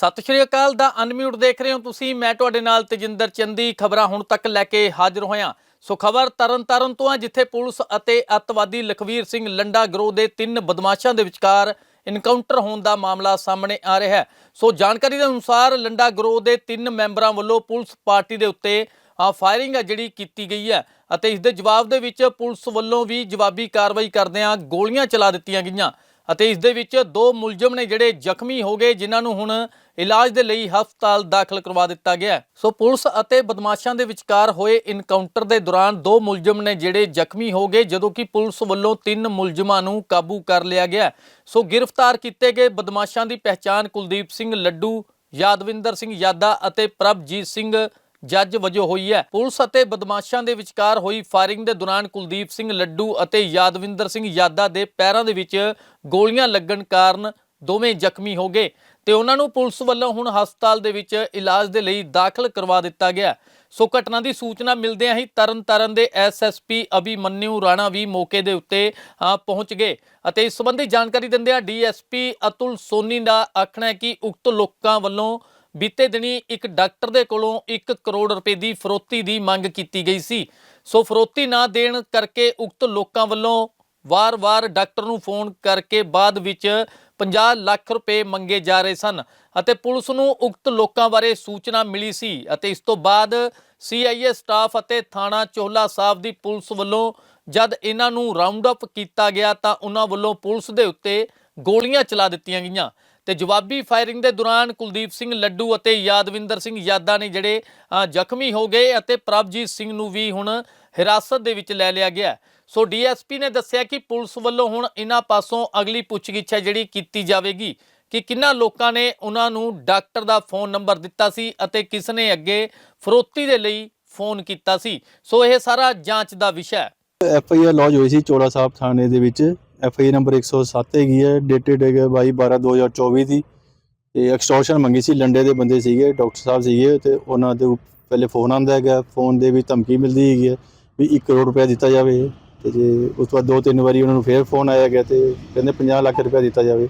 ਸਤਿ ਸ਼੍ਰੀ ਅਕਾਲ ਦਾ ਅਨਮਿਊਟ ਦੇਖ ਰਹੇ ਹੋ ਤੁਸੀਂ। ਮੈਂ ਤੁਹਾਡੇ ਨਾਲ ਤੇਜਿੰਦਰ ਚੰਦੀ। ਖਬਰਾਂ ਹੁਣ ਤੱਕ ਲੈ ਕੇ ਹਾਜ਼ਰ ਹੋਇਆ। ਸੋ ਖਬਰ ਤਰਨ ਤਾਰਨ ਤੋਂ ਆ, ਜਿੱਥੇ ਪੁਲਿਸ ਅਤੇ ਅੱਤਵਾਦੀ ਲਖਵੀਰ ਸਿੰਘ ਲੰਡਾ ਗਰੋਹ ਦੇ ਤਿੰਨ ਬਦਮਾਸ਼ਾਂ ਦੇ ਵਿਚਕਾਰ ਇਨਕਾਊਂਟਰ ਹੋਣ ਦਾ ਮਾਮਲਾ ਸਾਹਮਣੇ ਆ ਰਿਹਾ ਹੈ। ਸੋ ਜਾਣਕਾਰੀ ਦੇ ਅਨੁਸਾਰ ਲੰਡਾ ਗਰੋਹ ਦੇ ਤਿੰਨ ਮੈਂਬਰਾਂ ਵੱਲੋਂ ਪੁਲਿਸ ਪਾਰਟੀ ਦੇ ਉੱਤੇ ਫਾਇਰਿੰਗ ਹੈ ਜਿਹੜੀ ਕੀਤੀ ਗਈ ਹੈ। ਅਤੇ ਇਸ ਦੇ ਜਵਾਬ ਦੇ ਵਿੱਚ ਪੁਲਿਸ ਵੱਲੋਂ ਵੀ ਜਵਾਬੀ ਕਾਰਵਾਈ ਕਰਦਿਆਂ ਗੋਲੀਆਂ ਚਲਾ ਦਿੱਤੀਆਂ ਗਈਆਂ। ਅਤੇ ਇਸ ਦੇ ਵਿੱਚ ਦੋ ਮੁਲਜ਼ਮ ਨੇ ਜਿਹੜੇ ਜ਼ਖਮੀ ਹੋ ਗਏ, ਜਿਨ੍ਹਾਂ ਨੂੰ ਹੁਣ ਇਲਾਜ ਦੇ ਲਈ ਹਸਪਤਾਲ ਦਾਖਲ ਕਰਵਾ ਦਿੱਤਾ ਗਿਆ ਸੋ ਪੁਲਿਸ ਅਤੇ ਬਦਮਾਸ਼ਾਂ ਦੇ ਵਿਚਕਾਰ ਹੋਏ ਇਨਕਾਊਂਟਰ ਦੇ ਦੌਰਾਨ ਦੋ ਮੁਲਜ਼ਮ ਨੇ ਜਿਹੜੇ ਜ਼ਖਮੀ ਹੋ ਗਏ, ਜਦੋਂ ਕਿ ਪੁਲਿਸ ਵੱਲੋਂ ਤਿੰਨ ਮੁਲਜ਼ਮਾਂ ਨੂੰ ਕਾਬੂ ਕਰ ਲਿਆ ਗਿਆ ਸੋ ਗ੍ਰਿਫਤਾਰ ਕੀਤੇ ਗਏ ਬਦਮਾਸ਼ਾਂ ਦੀ ਪਹਿਚਾਣ ਕੁਲਦੀਪ ਸਿੰਘ ਲੱਡੂ, ਯਾਦਵਿੰਦਰ ਸਿੰਘ ਯਾਦਾ ਅਤੇ ਪ੍ਰਭਜੀਤ ਸਿੰਘ ਜੱਜ ਵਜੋਂ ਹੋਈ ਹੈ। ਪੁਲਿਸ ਅਤੇ ਬਦਮਾਸ਼ਾਂ ਦੇ ਵਿਚਕਾਰ ਹੋਈ ਫਾਇਰਿੰਗ ਦੇ ਦੌਰਾਨ ਕੁਲਦੀਪ ਸਿੰਘ ਲੱਡੂ ਅਤੇ ਯਾਦਵਿੰਦਰ ਸਿੰਘ ਯਾਦਾ ਦੇ ਪੈਰਾਂ ਦੇ ਵਿੱਚ ਗੋਲੀਆਂ ਲੱਗਣ ਕਾਰਨ ਦੋਵੇਂ ਜ਼ਖਮੀ ਹੋ ਗਏ ਤੇ ਉਹਨਾਂ ਨੂੰ ਪੁਲਿਸ ਵੱਲੋਂ ਹੁਣ ਹਸਪਤਾਲ ਦੇ ਵਿੱਚ ਇਲਾਜ ਦੇ ਲਈ ਦਾਖਲ ਕਰਵਾ ਦਿੱਤਾ ਗਿਆ। ਸੋ ਘਟਨਾ ਦੀ ਸੂਚਨਾ ਮਿਲਦਿਆਂ ਹੀ ਤਰਨਤਾਰਨ ਦੇ ਐਸਐਸਪੀ ਅਭਿਮਨਿਊ ਰਾਣਾ ਵੀ ਮੌਕੇ ਦੇ ਉੱਤੇ ਪਹੁੰਚ ਗਏ ਅਤੇ ਇਸ ਸੰਬੰਧੀ ਜਾਣਕਾਰੀ ਦਿੰਦਿਆਂ ਡੀਐਸਪੀ ਅਤੁਲ ਸੋਨੀ ਦਾ ਆਖਣਾ ਹੈ ਕਿ ਉਕਤ ਲੋਕਾਂ ਵੱਲੋਂ ਬੀਤੇ ਦਿਨੀ ਇੱਕ ਡਾਕਟਰ ਦੇ ਕੋਲੋਂ 1 ਕਰੋੜ ਰੁਪਏ ਦੀ ਫਰੋਤੀ ਦੀ ਮੰਗ ਕੀਤੀ ਗਈ ਸੀ। ਸੋ ਫਰੋਤੀ ਨਾ ਦੇਣ ਕਰਕੇ ਉਕਤ ਲੋਕਾਂ ਵੱਲੋਂ ਵਾਰ-ਵਾਰ ਡਾਕਟਰ ਨੂੰ ਫੋਨ ਕਰਕੇ ਬਾਅਦ ਵਿੱਚ 50 ਲੱਖ ਰੁਪਏ ਮੰਗੇ ਜਾ ਰਹੇ ਸਨ ਅਤੇ ਪੁਲਿਸ ਨੂੰ ਉਕਤ ਲੋਕਾਂ ਬਾਰੇ ਸੂਚਨਾ ਮਿਲੀ ਸੀ ਅਤੇ ਇਸ ਤੋਂ ਬਾਅਦ ਸੀਆਈਏ ਸਟਾਫ ਅਤੇ ਥਾਣਾ ਚੋਹਲਾ ਸਾਹਿਬ ਦੀ ਪੁਲਿਸ ਵੱਲੋਂ ਜਦ ਇਹਨਾਂ ਨੂੰ ਰਾਉਂਡ ਅਪ ਕੀਤਾ ਗਿਆ ਤਾਂ ਉਹਨਾਂ ਵੱਲੋਂ ਪੁਲਿਸ ਦੇ ਉੱਤੇ ਗੋਲੀਆਂ ਚਲਾ ਦਿੱਤੀਆਂ ਗਈਆਂ। ਤੇ ਜਵਾਬੀ ਫਾਇਰਿੰਗ ਦੇ ਦੌਰਾਨ ਕੁਲਦੀਪ ਸਿੰਘ ਲੱਡੂ ਅਤੇ ਯਾਦਵਿੰਦਰ ਸਿੰਘ ਯਾਦਾ ਨੇ ਜਿਹੜੇ ਜ਼ਖਮੀ ਹੋ ਗਏ ਅਤੇ ਪ੍ਰਭਜੀਤ ਸਿੰਘ ਨੂੰ ਵੀ ਹੁਣ ਹਿਰਾਸਤ ਦੇ ਵਿੱਚ ਲੈ ਲਿਆ ਗਿਆ ਸੋ ਡੀਐਸਪੀ ਨੇ ਦੱਸਿਆ ਕਿ ਪੁਲਿਸ ਵੱਲੋਂ ਹੁਣ ਇਹਨਾਂ ਪਾਸੋਂ ਅਗਲੀ ਪੁੱਛਗਿੱਛ ਹੈ ਜਿਹੜੀ ਕੀਤੀ ਜਾਵੇਗੀ ਕਿ ਕਿੰਨਾ ਲੋਕਾਂ ਨੇ ਉਹਨਾਂ ਨੂੰ ਡਾਕਟਰ ਦਾ ਫੋਨ ਨੰਬਰ ਦਿੱਤਾ ਸੀ ਅਤੇ ਕਿਸ ਨੇ ਅੱਗੇ ਫਰੋਤੀ ਦੇ ਲਈ ਫੋਨ ਕੀਤਾ ਸੀ। ਸੋ ਇਹ ਸਾਰਾ ਜਾਂਚ ਦਾ ਵਿਸ਼ਾ ਹੈ। ਐਫ ਆਈ ਆਰ ਲੌਜ ਹੋਈ ਸੀ ਚੋੜਾ ਸਾਹਿਬ ਥਾਣੇ ਦੇ ਵਿੱਚ। ਐਫ ਆਈ ਆਰ ਨੰਬਰ 107 ਹੈਗੀ ਹੈ ਡੇਟਡ ਹੈਗਾ 22 12 2024 ਦੀ। ਤੇ ਐਕਸਟੋਰਸ਼ਨ ਮੰਗੀ ਸੀ, ਲੰਡੇ ਦੇ ਬੰਦੇ ਸੀਗੇ ਡਾਕਟਰ ਸਾਹਿਬ ਸੀਗੇ, ਤੇ ਉਹਨਾਂ ਦੇ ਪਹਿਲੇ ਫੋਨ ਆਂਦਾ ਹੈਗਾ ਫੋਨ ਦੇ ਵੀ ਧਮਕੀ ਮਿਲਦੀ ਹੈਗੀ ਹੈ ਵੀ 1 ਕਰੋੜ ਰੁਪਏ ਦਿੱਤਾ ਜਾਵੇ। ਤੇ ਜੇ ਉਸ ਤੋਂ ਬਾਅਦ ਦੋ ਤਿੰਨ ਵਾਰੀ ਉਹਨਾਂ ਨੂੰ ਫੇਰ ਫੋਨ ਆਇਆ ਗਿਆ ਤੇ ਕਹਿੰਦੇ 50 ਲੱਖ ਰੁਪਏ ਦਿੱਤਾ ਜਾਵੇ।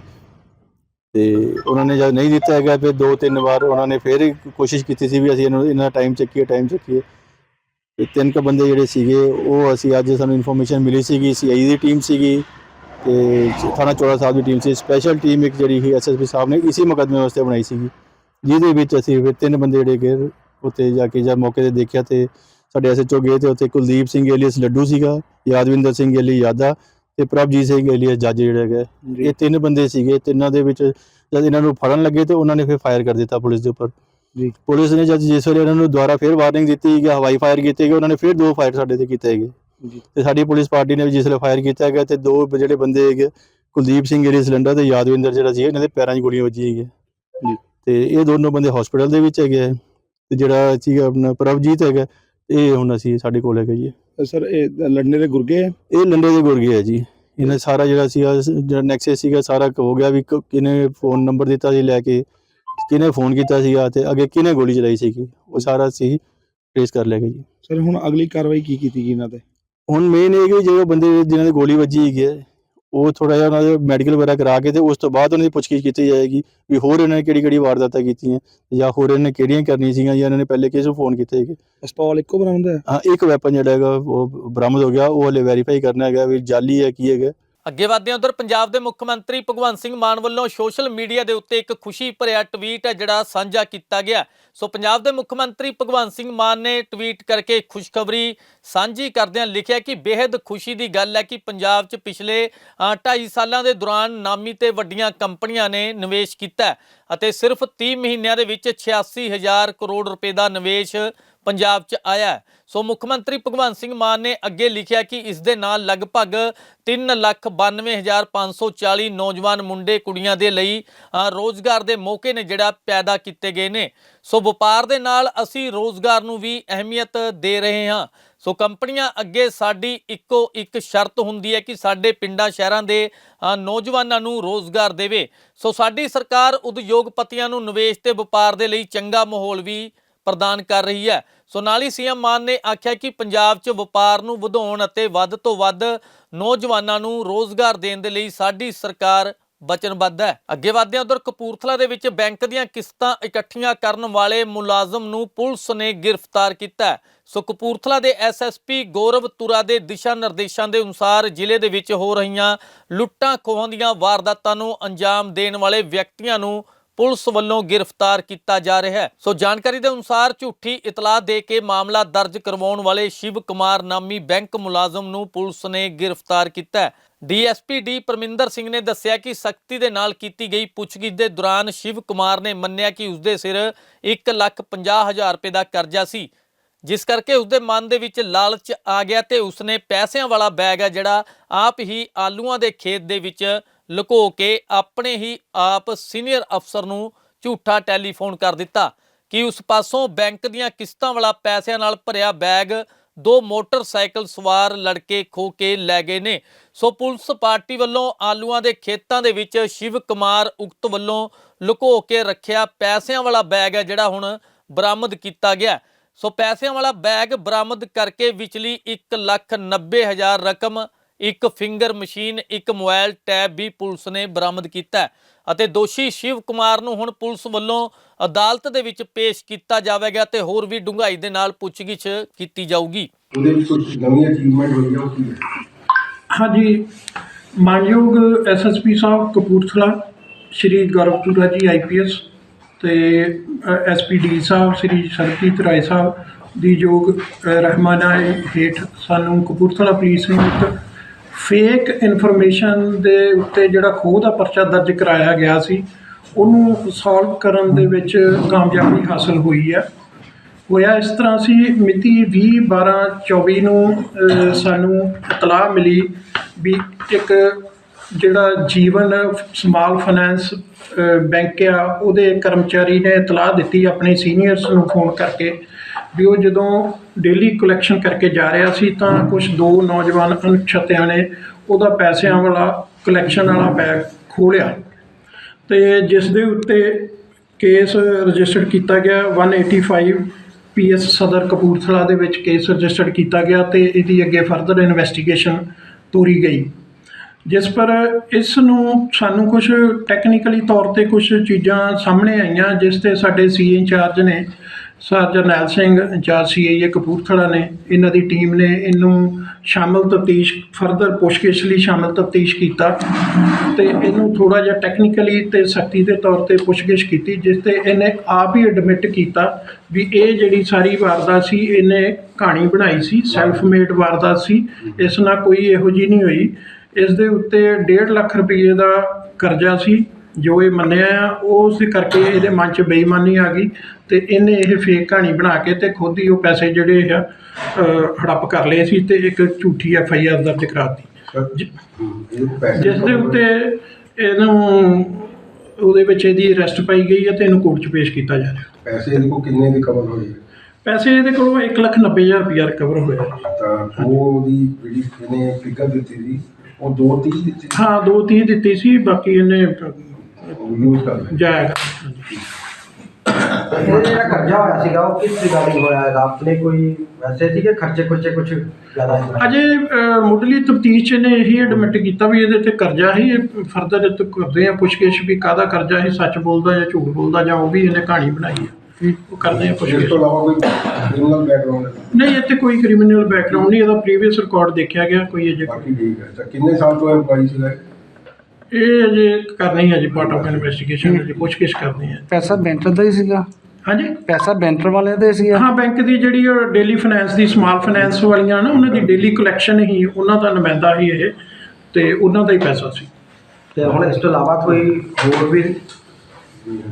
ਤੇ ਉਹਨਾਂ ਨੇ ਜਦ ਨਹੀਂ ਦਿੱਤਾ ਹੈਗਾ, ਫਿਰ ਦੋ ਤਿੰਨ ਵਾਰ ਉਹਨਾਂ ਨੇ ਫੇਰ ਕੋਸ਼ਿਸ਼ ਕੀਤੀ ਸੀ ਵੀ ਅਸੀਂ ਇਹਨੂੰ ਇਹਨਾਂ ਟਾਈਮ ਚੱਕੀਏ ਟਾਈਮ ਚੱਕੀਏ। ਤੇ ਤਿੰਨ ਕੁ ਬੰਦੇ ਜਿਹੜੇ ਸੀਗੇ, ਉਹ ਅਸੀਂ ਅੱਜ ਸਾਨੂੰ ਇਨਫੋਰਮੇਸ਼ਨ ਮਿਲੀ ਸੀਗੀ ਸੀਆਈ ਦੀ ਟੀਮ ਸੀਗੀ। ਤੇ ਥਾਣਾ ਚੋੜਾ ਸਾਹਿਬ ਦੀ ਟੀਮ ਸੀ। ਸਪੈਸ਼ਲ ਟੀਮ ਇੱਕ ਜਿਹੜੀ ਸੀ ਐਸਐਸਪੀ ਸਾਹਿਬ ਨੇ ਇਸੇ ਮੁਕੱਦਮੇ ਵਾਸਤੇ ਬਣਾਈ ਸੀਗੀ। ਜਿਹਦੇ ਵਿੱਚ ਅਸੀਂ ਫਿਰ ਤਿੰਨ ਬੰਦੇ ਜਿਹੜੇ ਗਏ ਉੱਤੇ ਜਾ ਕੇ ਜਦ ਮੌਕੇ ਤੇ ਦੇਖਿਆ ਤੇ ਸਾਡੇ ਐਸਐਚਓ ਗਏ ਤੇ ਉੱਥੇ ਕੁਲਦੀਪ ਸਿੰਘ ਏਲੀਅਸ ਲੱਡੂ ਸੀਗਾ ਯਾਦਵਿੰਦਰ ਸਿੰਘ ਏਲੀ ਯਾਦਾ ਤੇ ਪ੍ਰਭਜੀਤ ਸਿੰਘ ਏਲੀਅਸ ਜੱਜ ਜਿਹੜਾ ਹੈਗਾ। ਇਹ ਤਿੰਨ ਬੰਦੇ ਸੀਗੇ ਤਿੰਨਾਂ ਦੇ ਵਿੱਚ ਜਦ ਇਹਨਾਂ ਨੂੰ ਫੜਨ ਲੱਗੇ ਤੇ ਉਹਨਾਂ ਨੇ ਫਿਰ ਫਾਇਰ ਕਰ ਦਿੱਤਾ ਪੁਲਿਸ ਦੇ ਉੱਪਰ। ਜੀ। ਪੁਲਿਸ ਨੇ ਜਦ ਜਿਸ ਵੇਲੇ ਇਹਨਾਂ ਨੂੰ ਦੁਬਾਰਾ ਫਿਰ ਵਾਰਨਿੰਗ ਦਿੱਤੀ ਕਿ ਹਵਾਈ ਫਾਇਰ ਕੀਤੇ ਗਏ ਉਹਨਾਂ ਨੇ ਫਿਰ ਦੋ ਫਾਇਰ ਸਾਡੇ ਤੇ ਕੀਤੇ ਹੈਗੇ। ਤੇ ਸਾਡੀ ਪੁਲਿਸ ਪਾਰਟੀ ਨੇ ਵੀ ਜਿਸ ਵੇਲੇ ਫਾਇਰ ਕੀਤਾ ਹੈਗਾ ਤੇ ਦੋ ਜਿਹੜੇ ਬੰਦੇ ਹੈਗੇ ਕੁਲਦੀਪ ਸਿੰਘ ਏਲੀ ਸਿਲੰਡਰ ਤੇ ਯਾਦਵਿੰਦਰ ਜਿਹੜਾ ਸੀ ਇਹਨਾਂ ਦੇ ਪੈਰਾਂ 'ਚ ਗੋਲੀਆਂ ਵੱਜੀਆਂ ਹੈਗੀਆਂ। ਜੀ। ਤੇ ਇਹ ਦੋਨੋਂ ਬੰਦੇ ਹਸਪੀਟਲ ਦੇ ਵਿੱਚ ਹੈਗੇ ਆ ਤੇ ਜਿਹੜਾ ਸੀਗਾ ਆਪਣਾ ਪ੍ਰਭਜੀਤ ਹੈਗਾ ਇਹ ਹੁਣ ਅਸੀਂ ਸਾਡੇ ਕੋਲ ਹੈਗਾ ਜੀ। ਸਰ ਇਹ ਲੜਨੇ ਦੇ ਗੁਰਗੇ ਹੈ ਇਹ ਲੰਡੇ ਦੇ ਗੁਰਗੇ ਹੈ ਜੀ। ਇਹਨਾਂ ਸਾਰਾ ਜਿਹੜਾ ਸੀਗਾ ਜਿਹੜਾ ਨੈਕਸਸ ਸੀਗਾ ਸਾਰਾ ਹੋ ਗਿਆ ਵੀ ਕ- ਕਿਹਨੇ ਫੋਨ ਨੰਬਰ ਦਿੱਤਾ ਸੀ ਲੈ ਕੇ ਕਿਹਨੇ ਫੋਨ ਕੀਤਾ ਸੀਗਾ ਤੇ ਅੱਗੇ ਕਿਹਨੇ ਗੋਲੀ ਚਲਾਈ ਸੀਗੀ ਉਹ ਸਾਰਾ ਸੀ ਟ੍ਰੇਸ ਕਰ ਲਿਆ ਗਿਆ ਜੀ। ਸਰ ਹੁਣ ਅਗਲੀ ਕਾਰਵਾਈ ਕੀ ਕੀਤੀ ਗਈ ਇਹਨਾਂ ਤੇ? ਹੁਣ ਮੇਨ ਇਹ ਕਿ ਜਿਹੜੇ ਬੰਦੇ ਜਿਨ੍ਹਾਂ ਦੇ ਗੋਲੀ ਵੱਜੀ ਹੈਗੀ ਹੈ ਉਹ ਥੋੜਾ ਜਿਹਾ ਉਹਨਾਂ ਦੇ ਮੈਡੀਕਲ ਵਗੈਰਾ ਕਰਾ ਕੇ ਤੇ ਉਸ ਤੋਂ ਬਾਅਦ ਉਹਨਾਂ ਦੀ ਪੁੱਛਗਿੱਛ ਕੀਤੀ ਜਾਏਗੀ ਵੀ ਹੋਰ ਇਹਨਾਂ ਨੇ ਕਿਹੜੀ ਕਿਹੜੀ ਵਾਰਦਾਤਾਂ ਕੀਤੀਆਂ ਜਾਂ ਹੋਰ ਇਹਨਾਂ ਨੇ ਕਿਹੜੀਆਂ ਕਰਨੀਆਂ ਸੀਗੀਆਂ ਜਾਂ ਇਹਨਾਂ ਨੇ ਪਹਿਲੇ ਕਿਸ ਨੂੰ ਫੋਨ ਕੀਤੇ ਹੈਗੇ। ਪਿਸਤੌਲ ਇੱਕੋ ਬਰਾਮਦ ਹੈ? ਹਾਂ ਇੱਕ ਵੈਪਨ ਜਿਹੜਾ ਹੈਗਾ ਉਹ ਬਰਾਮਦ ਹੋ ਗਿਆ ਉਹ ਹਲੇ ਵੈਰੀਫਾਈ ਕਰਨਾ ਹੈਗਾ ਵੀ ਜਾਲੀ ਹੈ ਕੀ ਹੈਗਾ। ਅੱਗੇ ਵਧਦੇ ਹਾਂ ਉਧਰ ਪੰਜਾਬ ਦੇ ਮੁੱਖ ਮੰਤਰੀ ਭਗਵੰਤ ਸਿੰਘ ਮਾਨ ਵੱਲੋਂ ਸੋਸ਼ਲ ਮੀਡੀਆ ਦੇ ਉੱਤੇ ਇੱਕ ਖੁਸ਼ੀ ਭਰਿਆ ਟਵੀਟ ਹੈ ਜਿਹੜਾ ਸਾਂਝਾ ਕੀਤਾ ਗਿਆ। ਸੋ ਪੰਜਾਬ ਦੇ ਮੁੱਖ ਮੰਤਰੀ ਭਗਵੰਤ ਸਿੰਘ ਮਾਨ ਨੇ ਟਵੀਟ ਕਰਕੇ ਖੁਸ਼ਖਬਰੀ ਸਾਂਝੀ ਕਰਦਿਆਂ ਲਿਖਿਆ ਕਿ ਬੇहद ਖੁਸ਼ੀ ਦੀ ਗੱਲ ਹੈ ਕਿ ਪੰਜਾਬ 'ਚ ਪਿਛਲੇ ਅ, 2.5 ਸਾਲਾਂ ਦੇ ਦੌਰਾਨ ਨਾਮੀ ਤੇ ਵੱਡੀਆਂ ਕੰਪਨੀਆਂ ਨੇ ਨਿਵੇਸ਼ ਕੀਤਾ ਅਤੇ ਸਿਰਫ 30 ਮਹੀਨਿਆਂ ਦੇ ਵਿੱਚ 86000 ਕਰੋੜ ਰੁਪਏ ਦਾ ਨਿਵੇਸ਼ ਪੰਜਾਬ 'ਚ ਆਇਆ ਸੋ ਮੁੱਖ ਮੰਤਰੀ ਭਗਵੰਤ ਸਿੰਘ ਮਾਨ ਨੇ ਅੱਗੇ ਲਿਖਿਆ ਕਿ ਇਸ ਦੇ ਨਾਲ ਲਗਭਗ 392540 ਨੌਜਵਾਨ ਮੁੰਡੇ ਕੁੜੀਆਂ ਦੇ ਲਈ ਅ, ਰੋਜ਼ਗਾਰ ਦੇ ਮੌਕੇ ਨੇ ਜਿਹੜਾ ਪੈਦਾ ਕੀਤੇ ਗਏ ਨੇ। ਸੋ ਵਪਾਰ ਦੇ ਨਾਲ ਅਸੀਂ ਰੋਜ਼ਗਾਰ ਨੂੰ ਵੀ ਅਹਿਮੀਅਤ ਦੇ ਰਹੇ ਹਾਂ। ਸੋ ਕੰਪਨੀਆਂ ਅੱਗੇ ਸਾਡੀ ਇੱਕੋ ਇੱਕ ਸ਼ਰਤ ਹੁੰਦੀ ਹੈ ਕਿ ਸਾਡੇ ਪਿੰਡਾਂ ਸ਼ਹਿਰਾਂ ਦੇ ਨੌਜਵਾਨਾਂ ਨੂੰ ਰੋਜ਼ਗਾਰ ਦੇਵੇ। ਸੋ ਸਾਡੀ ਸਰਕਾਰ ਉਦਯੋਗਪਤੀਆਂ ਨੂੰ ਨਿਵੇਸ਼ ਤੇ ਵਪਾਰ ਦੇ ਲਈ ਚੰਗਾ ਮਾਹੌਲ ਵੀ ਪ੍ਰਦਾਨ ਕਰ ਰਹੀ ਹੈ। ਸੋ ਨਾਲ ਹੀ ਸੀਐਮ ਮਾਨ ਨੇ ਆਖਿਆ ਕਿ ਪੰਜਾਬ 'ਚ ਵਪਾਰ ਨੂੰ ਵਧਾਉਣ ਅਤੇ ਵੱਧ ਤੋਂ ਵੱਧ ਨੌਜਵਾਨਾਂ ਨੂੰ ਰੋਜ਼ਗਾਰ ਦੇਣ ਦੇ ਲਈ ਸਾਡੀ ਸਰਕਾਰ ਵਚਨਬੱਧ ਹੈ। ਅੱਗੇ ਵਧਦੇ ਉਧਰ ਕਪੂਰਥਲਾ ਦੇ ਵਿੱਚ ਬੈਂਕ ਦੀਆਂ ਕਿਸ਼ਤਾਂ ਇਕੱਠੀਆਂ ਕਰਨ ਵਾਲੇ ਮੁਲਾਜ਼ਮ ਨੂੰ ਪੁਲਿਸ ਨੇ ਗ੍ਰਿਫਤਾਰ ਕੀਤਾ ਸੋ ਕਪੂਰਥਲਾ ਦੇ ਐਸਐਸਪੀ ਗੌਰਵ ਤੁਰਾ ਦੇ ਦਿਸ਼ਾ ਨਿਰਦੇਸ਼ਾਂ ਦੇ ਅਨੁਸਾਰ ਜ਼ਿਲ੍ਹੇ ਦੇ ਵਿੱਚ ਹੋ ਰਹੀਆਂ ਲੁੱਟਾਂ ਖੋਹਾਂ ਦੀਆਂ ਵਾਰਦਾਤਾਂ ਨੂੰ ਅੰਜਾਮ ਦੇਣ ਵਾਲੇ ਵਿਅਕਤੀਆਂ ਨੂੰ ਪੁਲਿਸ ਵੱਲੋਂ ਗ੍ਰਿਫਤਾਰ ਕੀਤਾ ਜਾ ਰਿਹਾ ਹੈ। ਸੋ ਜਾਣਕਾਰੀ ਦੇ ਅਨੁਸਾਰ ਝੂਠੀ ਇਤਲਾਹ ਦੇ ਕੇ ਮਾਮਲਾ ਦਰਜ ਕਰਵਾਉਣ ਵਾਲੇ ਸ਼ਿਵ ਕੁਮਾਰ ਨਾਮੀ ਬੈਂਕ ਮੁਲਾਜ਼ਮ ਨੂੰ ਪੁਲਿਸ ਨੇ ਗ੍ਰਿਫਤਾਰ ਕੀਤਾ ਹੈ। ਡੀਐਸਪੀ ਡੀ ਪਰਮਿੰਦਰ ਸਿੰਘ ਨੇ ਦੱਸਿਆ ਕਿ ਸਖਤੀ ਦੇ ਨਾਲ ਕੀਤੀ ਗਈ ਪੁੱਛਗਿੱਛ ਦੇ ਦੌਰਾਨ ਸ਼ਿਵ ਕੁਮਾਰ ਨੇ ਮੰਨਿਆ ਕਿ ਉਸਦੇ ਸਿਰ 1 ਲੱਖ 50 ਹਜ਼ਾਰ ਰੁਪਏ ਦਾ ਕਰਜ਼ਾ ਸੀ, ਜਿਸ ਕਰਕੇ ਉਸਦੇ ਮਨ ਦੇ ਵਿੱਚ ਲਾਲਚ ਆ ਗਿਆ ਤੇ ਉਸਨੇ ਪੈਸਿਆਂ ਵਾਲਾ ਬੈਗ ਹੈ ਜਿਹੜਾ ਆਪ ਹੀ ਆਲੂਆਂ ਦੇ ਖੇਤ ਦੇ ਵਿੱਚ ਲੁਕੋ ਕੇ ਆਪਣੇ ਹੀ ਆਪ ਸੀਨੀਅਰ ਅਫਸਰ ਨੂੰ ਝੂਠਾ ਟੈਲੀਫੋਨ ਕਰ ਦਿੱਤਾ ਕਿ ਉਸ ਪਾਸੋਂ ਬੈਂਕ ਦੀਆਂ ਕਿਸ਼ਤਾਂ ਵਾਲਾ ਪੈਸਿਆਂ ਨਾਲ ਭਰਿਆ ਬੈਗ, ਦੋ ਮੋਟਰਸਾਈਕਲ ਸਵਾਰ ਲੜਕੇ ਖੋ ਕੇ ਲੈ ਗਏ ਨੇ। ਸੋ ਪੁਲਿਸ ਪਾਰਟੀ ਵੱਲੋਂ ਆਲੂਆਂ ਦੇ ਖੇਤਾਂ ਦੇ ਵਿੱਚ ਸ਼ਿਵ ਕੁਮਾਰ ਉਕਤ ਵੱਲੋਂ ਲੁਕੋ ਕੇ ਰੱਖਿਆ ਪੈਸਿਆਂ ਵਾਲਾ ਬੈਗ ਹੈ ਜਿਹੜਾ ਹੁਣ ਬਰਾਮਦ ਕੀਤਾ ਗਿਆ। ਸੋ ਪੈਸਿਆਂ ਵਾਲਾ ਬੈਗ ਬਰਾਮਦ ਕਰਕੇ ਵਿਚਲੀ 1 ਲੱਖ 90 ਹਜ਼ਾਰ ਰਕਮ ਇੱਕ ਫਿੰਗਰ ਮਸ਼ੀਨ ਇੱਕ ਮੋਬਾਈਲ ਟੈਬ ਵੀ ਪੁਲਿਸ ਨੇ ਬਰਾਮਦ ਕੀਤਾ ਅਤੇ ਦੋਸ਼ੀ ਸ਼ਿਵ ਕੁਮਾਰ ਨੂੰ ਹੁਣ ਪੁਲਿਸ ਵੱਲੋਂ ਅਦਾਲਤ ਦੇ ਵਿੱਚ ਪੇਸ਼ ਕੀਤਾ ਜਾਵੇਗਾ ਤੇ ਹੋਰ ਵੀ ਡੂੰਘਾਈ ਦੇ ਨਾਲ ਪੁੱਛਗਿੱਛ ਕੀਤੀ ਜਾਊਗੀ। ਉਹਦੇ ਵਿੱਚ ਕੁਝ ਨਵੀਂ ਅਚੀਵਮੈਂਟ ਹੋਈ ਆ ਉਹ ਕੀ ਹੈ ਹਾਂਜੀ ਮਾਨਯੋਗ ਐਸਐਸਪੀ ਸਾਹਿਬ ਕਪੂਰਥਲਾ ਸ਼੍ਰੀ ਗੌਰਵਪੁਰਾ ਜੀ ਆਈਪੀਐਸ ਤੇ ਐਸਪੀਡੀ ਸਾਹਿਬ ਸ਼੍ਰੀ ਸਰਪ੍ਰੀਤ ਰਾਏ ਸਾਹਿਬ ਦੀ ਯੋਗ ਅ, ਰਹਿਮਾਨਾਏ ਹੇਠ ਸਾਨੂੰ ਕਪੂਰਥਲਾ ਪੁਲਿਸ ਨੇ ਇੱਕ ਫੇਕ ਇਨਫੋਰਮੇਸ਼ਨ ਦੇ ਉੱਤੇ ਜਿਹੜਾ ਖੋਹ ਦਾ ਪਰਚਾ ਦਰਜ ਕਰਾਇਆ ਗਿਆ ਸੀ, ਉਹਨੂੰ ਸੋਲਵ ਕਰਨ ਦੇ ਵਿੱਚ ਕਾਮਯਾਬੀ ਹਾਸਲ ਹੋਈ ਹੈ ਹੋਇਆ ਇਸ ਤਰ੍ਹਾਂ ਸੀ, ਮਿਤੀ 20 12 24 ਨੂੰ ਸਾਨੂੰ ਇਤਲਾਹ ਮਿਲੀ ਵੀ ਇੱਕ ਜਿਹੜਾ ਜੀਵਨ ਸਮਾਲ ਫਾਈਨੈਂਸ ਬੈਂਕ ਆ, ਉਹਦੇ ਕਰਮਚਾਰੀ ਨੇ ਇਤਲਾਹ ਦਿੱਤੀ, ਆਪਣੇ ਸੀਨੀਅਰਸ ਨੂੰ ਫੋਨ ਕਰਕੇ ਵੀ ਉਹ ਜਦੋਂ ਡੇਲੀ ਕਲੈਕਸ਼ਨ ਕਰਕੇ ਜਾ ਰਿਹਾ ਸੀ ਤਾਂ ਕੁਝ ਦੋ ਨੌਜਵਾਨ ਅਣਪਛਾਤਿਆਂ ਨੇ ਉਹਦਾ ਪੈਸਿਆਂ ਵਾਲਾ ਕਲੈਕਸ਼ਨ ਵਾਲਾ ਬੈਗ ਖੋਲਿਆ। ਤੇ ਜਿਸ ਦੇ ਉੱਤੇ ਕੇਸ ਰਜਿਸਟਰਡ ਕੀਤਾ ਗਿਆ 185 ਪੀਐਸ ਸਦਰ ਕਪੂਰਥਲਾ ਦੇ ਵਿੱਚ ਕੇਸ ਰਜਿਸਟਰਡ ਕੀਤਾ ਗਿਆ ਤੇ ਇਹਦੀ ਅੱਗੇ ਫਰਦਰ ਇਨਵੈਸਟੀਗੇਸ਼ਨ ਤੋਰੀ ਗਈ। ਜਿਸ ਪਰ ਇਸ ਨੂੰ ਸਾਨੂੰ ਕੁਝ ਟੈਕਨੀਕਲੀ ਤੌਰ ਤੇ ਕੁਝ ਚੀਜ਼ਾਂ ਸਾਹਮਣੇ ਆਈਆਂ, ਜਿਸ ਤੇ ਸਾਡੇ ਸੀਏ ਇੰਚਾਰਜ ਨੇ sir Jarnail Singh incharge CA Kapurthala ਨੇ, ਇਹਨਾਂ ਦੀ ਟੀਮ ਨੇ ਇਹਨੂੰ ਸ਼ਾਮਲ ਤਫਤੀਸ਼ ਫਰਦਰ ਪੁੱਛਗਿੱਛ ਲਈ ਸ਼ਾਮਲ ਤਫਤੀਸ਼ ਕੀਤਾ ਤੇ ਇਹਨੂੰ ਥੋੜਾ ਜਿਹਾ ਟੈਕਨੀਕਲੀ ਤੇ ਸਖਤੀ ਦੇ ਤੌਰ ਤੇ ਪੁੱਛਗਿੱਛ ਕੀਤੀ, ਜਿਸ ਤੇ ਇਹਨੇ ਆਪ ਹੀ ਐਡਮਿਟ ਕੀਤਾ ਵੀ ਇਹ ਜਿਹੜੀ ਸਾਰੀ ਵਾਰਦਾਤ ਸੀ, ਇਹਨੇ ਕਹਾਣੀ ਬਣਾਈ ਸੀ ਸੈਲਫ ਮੇਡ ਵਾਰਦਾਤ ਸੀ, ਇਸ ਨਾਲ ਕੋਈ ਇਹੋ ਜਿਹੀ ਨਹੀਂ ਹੋਈ। ਇਸ ਦੇ ਉੱਤੇ 1.5 ਲੱਖ ਰੁਪਏ ਦਾ ਕਰਜ਼ਾ ਸੀ ਜੋ ਇਹ ਮੰਨਿਆ ਆ ਉਸ ਕਰਕੇ ਇਹਦੇ ਮਨ 'ਚ ਬੇਈਮਾਨੀ ਆ ਗਈ ਤੇ ਇਹਨੇ ਇਹ ਫੇਕ ਕਹਾਣੀ ਬਣਾ ਕੇ ਤੇ ਖੁਦ ਹੀ ਉਹ ਪੈਸੇ ਜਿਹੜੇ ਆ ਹੜੱਪ ਕਰ ਲਏ ਸੀ ਤੇ ਇੱਕ ਝੂਠੀ ਐਫ ਆਈ ਆਰ ਦਰਜ ਕਰਾਤੀ। ਜਿਸ ਦੇ ਉੱਤੇ ਇਹਨੂੰ ਉਹਦੇ ਵਿੱਚ ਇਹਦੀ ਅਰੈਸਟ ਪਾਈ ਗਈ ਹੈ ਤੇ ਇਹਨੂੰ ਕੋਰਟ 'ਚ ਪੇਸ਼ ਕੀਤਾ ਜਾ ਰਿਹਾ। ਪੈਸੇ ਇਹਦੇ ਕੋਲ ਕਿੰਨੇ ਰਿਕਵਰ ਹੋਏ? ਪੈਸੇ ਇਹਦੇ ਕੋਲੋਂ 1,90,000 ਰੁਪਇਆ ਰਿਕਵਰ ਹੋਇਆ ਤਾਂ ਉਹ ਉਹਦੀ ਜਿਹੜੀ ਇਹਨੇ ਫਿਗਰ ਦਿੱਤੀ ਸੀ ਉਹ 230 ਦਿੱਤੀ ਹਾਂ ਦੋ ਤੀਹ ਦਿੱਤੀ ਸੀ ਬਾਕੀ ਇਹਨੇ ਯੂਜ਼ ਕਰ ਲਿਆ। ਜਾਇਆ ਕਰ। ਇਹ ਜਿਹੜਾ ਕਰਜ਼ਾ ਹੋਇਆ ਸੀਗਾ ਉਹ ਕਿਸ ਰਿਗਾਰਡਿੰਗ ਹੋਇਆ ਹੈਗਾ ਆਪਣੇ ਕੋਈ ਵੈਸੇ ਸੀਗੇ ਖਰਚੇ ਖੁਰਚੇ ਕੁਝ ਜ਼ਿਆਦਾ ਅਜੇ ਅ, ਮੁੱਢਲੀ ਤਫਤੀਸ਼ ਚ ਨੇ ਇਹੀ ਐਡਮਿਟ ਕੀਤਾ ਵੀ ਇਹਦੇ ਤੇ ਕਰਜ਼ਾ ਹੀ ਫਰਦਰ ਇਹ ਤੋਂ ਕਰਦੇ ਆ ਪੁੱਛਗਿੱਛ ਵੀ ਕਾਹਦਾ ਕਰਜ਼ਾ ਹੈ ਸੱਚ ਬੋਲਦਾ ਜਾਂ ਝੂਠ ਬੋਲਦਾ ਜਾਂ ਉਹ ਵੀ ਇਹਨੇ ਕਹਾਣੀ ਬਣਾਈ ਹੈ ਉਹ ਕਰਦੇ ਆ ਇਸ ਪੁੱਛਗਿੱਛ ਤੋਂ ਇਲਾਵਾ ਕੋਈ ਕ੍ਰਿਮੀਨਲ ਬੈਕਗ੍ਰਾਉਂਡ ਨਹੀਂ ਇੱਥੇ ਕੋਈ ਕ੍ਰਿਮੀਨਲ ਬੈਕਗ੍ਰਾਉਂਡ ਨਹੀਂ ਇਹਦਾ ਪ੍ਰੀਵੀਅਸ ਰਿਕਾਰਡ ਦੇਖਿਆ ਗਿਆ ਕੋਈ ਅਜੇ ਬਾਕੀ ਠੀਕ ਹੈ। ਤਾਂ ਕਿੰਨੇ ਸਾਲ ਤੋਂ EMPLOYEE ਸੀਗਾ ਇਹ? ਅਜੇ ਕਰਨੀ ਹੈ ਜੀ ਪਾਰਟ ਆਫ ਇਨਵੈਸਟੀਗੇਸ਼ਨ ਅਜੇ ਪੁੱਛਗਿੱਛ ਕਰਨੀ ਹੈ। ਪੈਸਾ ਬੈਂਟਰ ਦਾ ਹੀ ਸੀਗਾ? ਹਾਂਜੀ? ਪੈਸਾ ਬੈਂਟਰ ਵਾਲਿਆਂ ਦਾ ਹੀ ਸੀਗਾ? ਹਾਂ ਬੈਂਕ ਦੀ ਜਿਹੜੀ ਡੇਲੀ ਫਾਈਨੈਂਸ ਦੀ ਸਮਾਲ ਫਾਈਨੈਂਸ ਵਾਲੀਆਂ ਨਾ ਉਹਨਾਂ ਦੀ ਡੇਲੀ ਕਲੈਕਸ਼ਨ ਹੀ ਉਹਨਾਂ ਦਾ ਨੁਮਾਇੰਦਾ ਹੀ ਇਹ ਤੇ ਉਹਨਾਂ ਦਾ ਹੀ ਪੈਸਾ ਸੀ। ਤੇ ਹੁਣ ਇਸ ਤੋਂ ਇਲਾਵਾ ਕੋਈ ਹੋਰ ਵੀ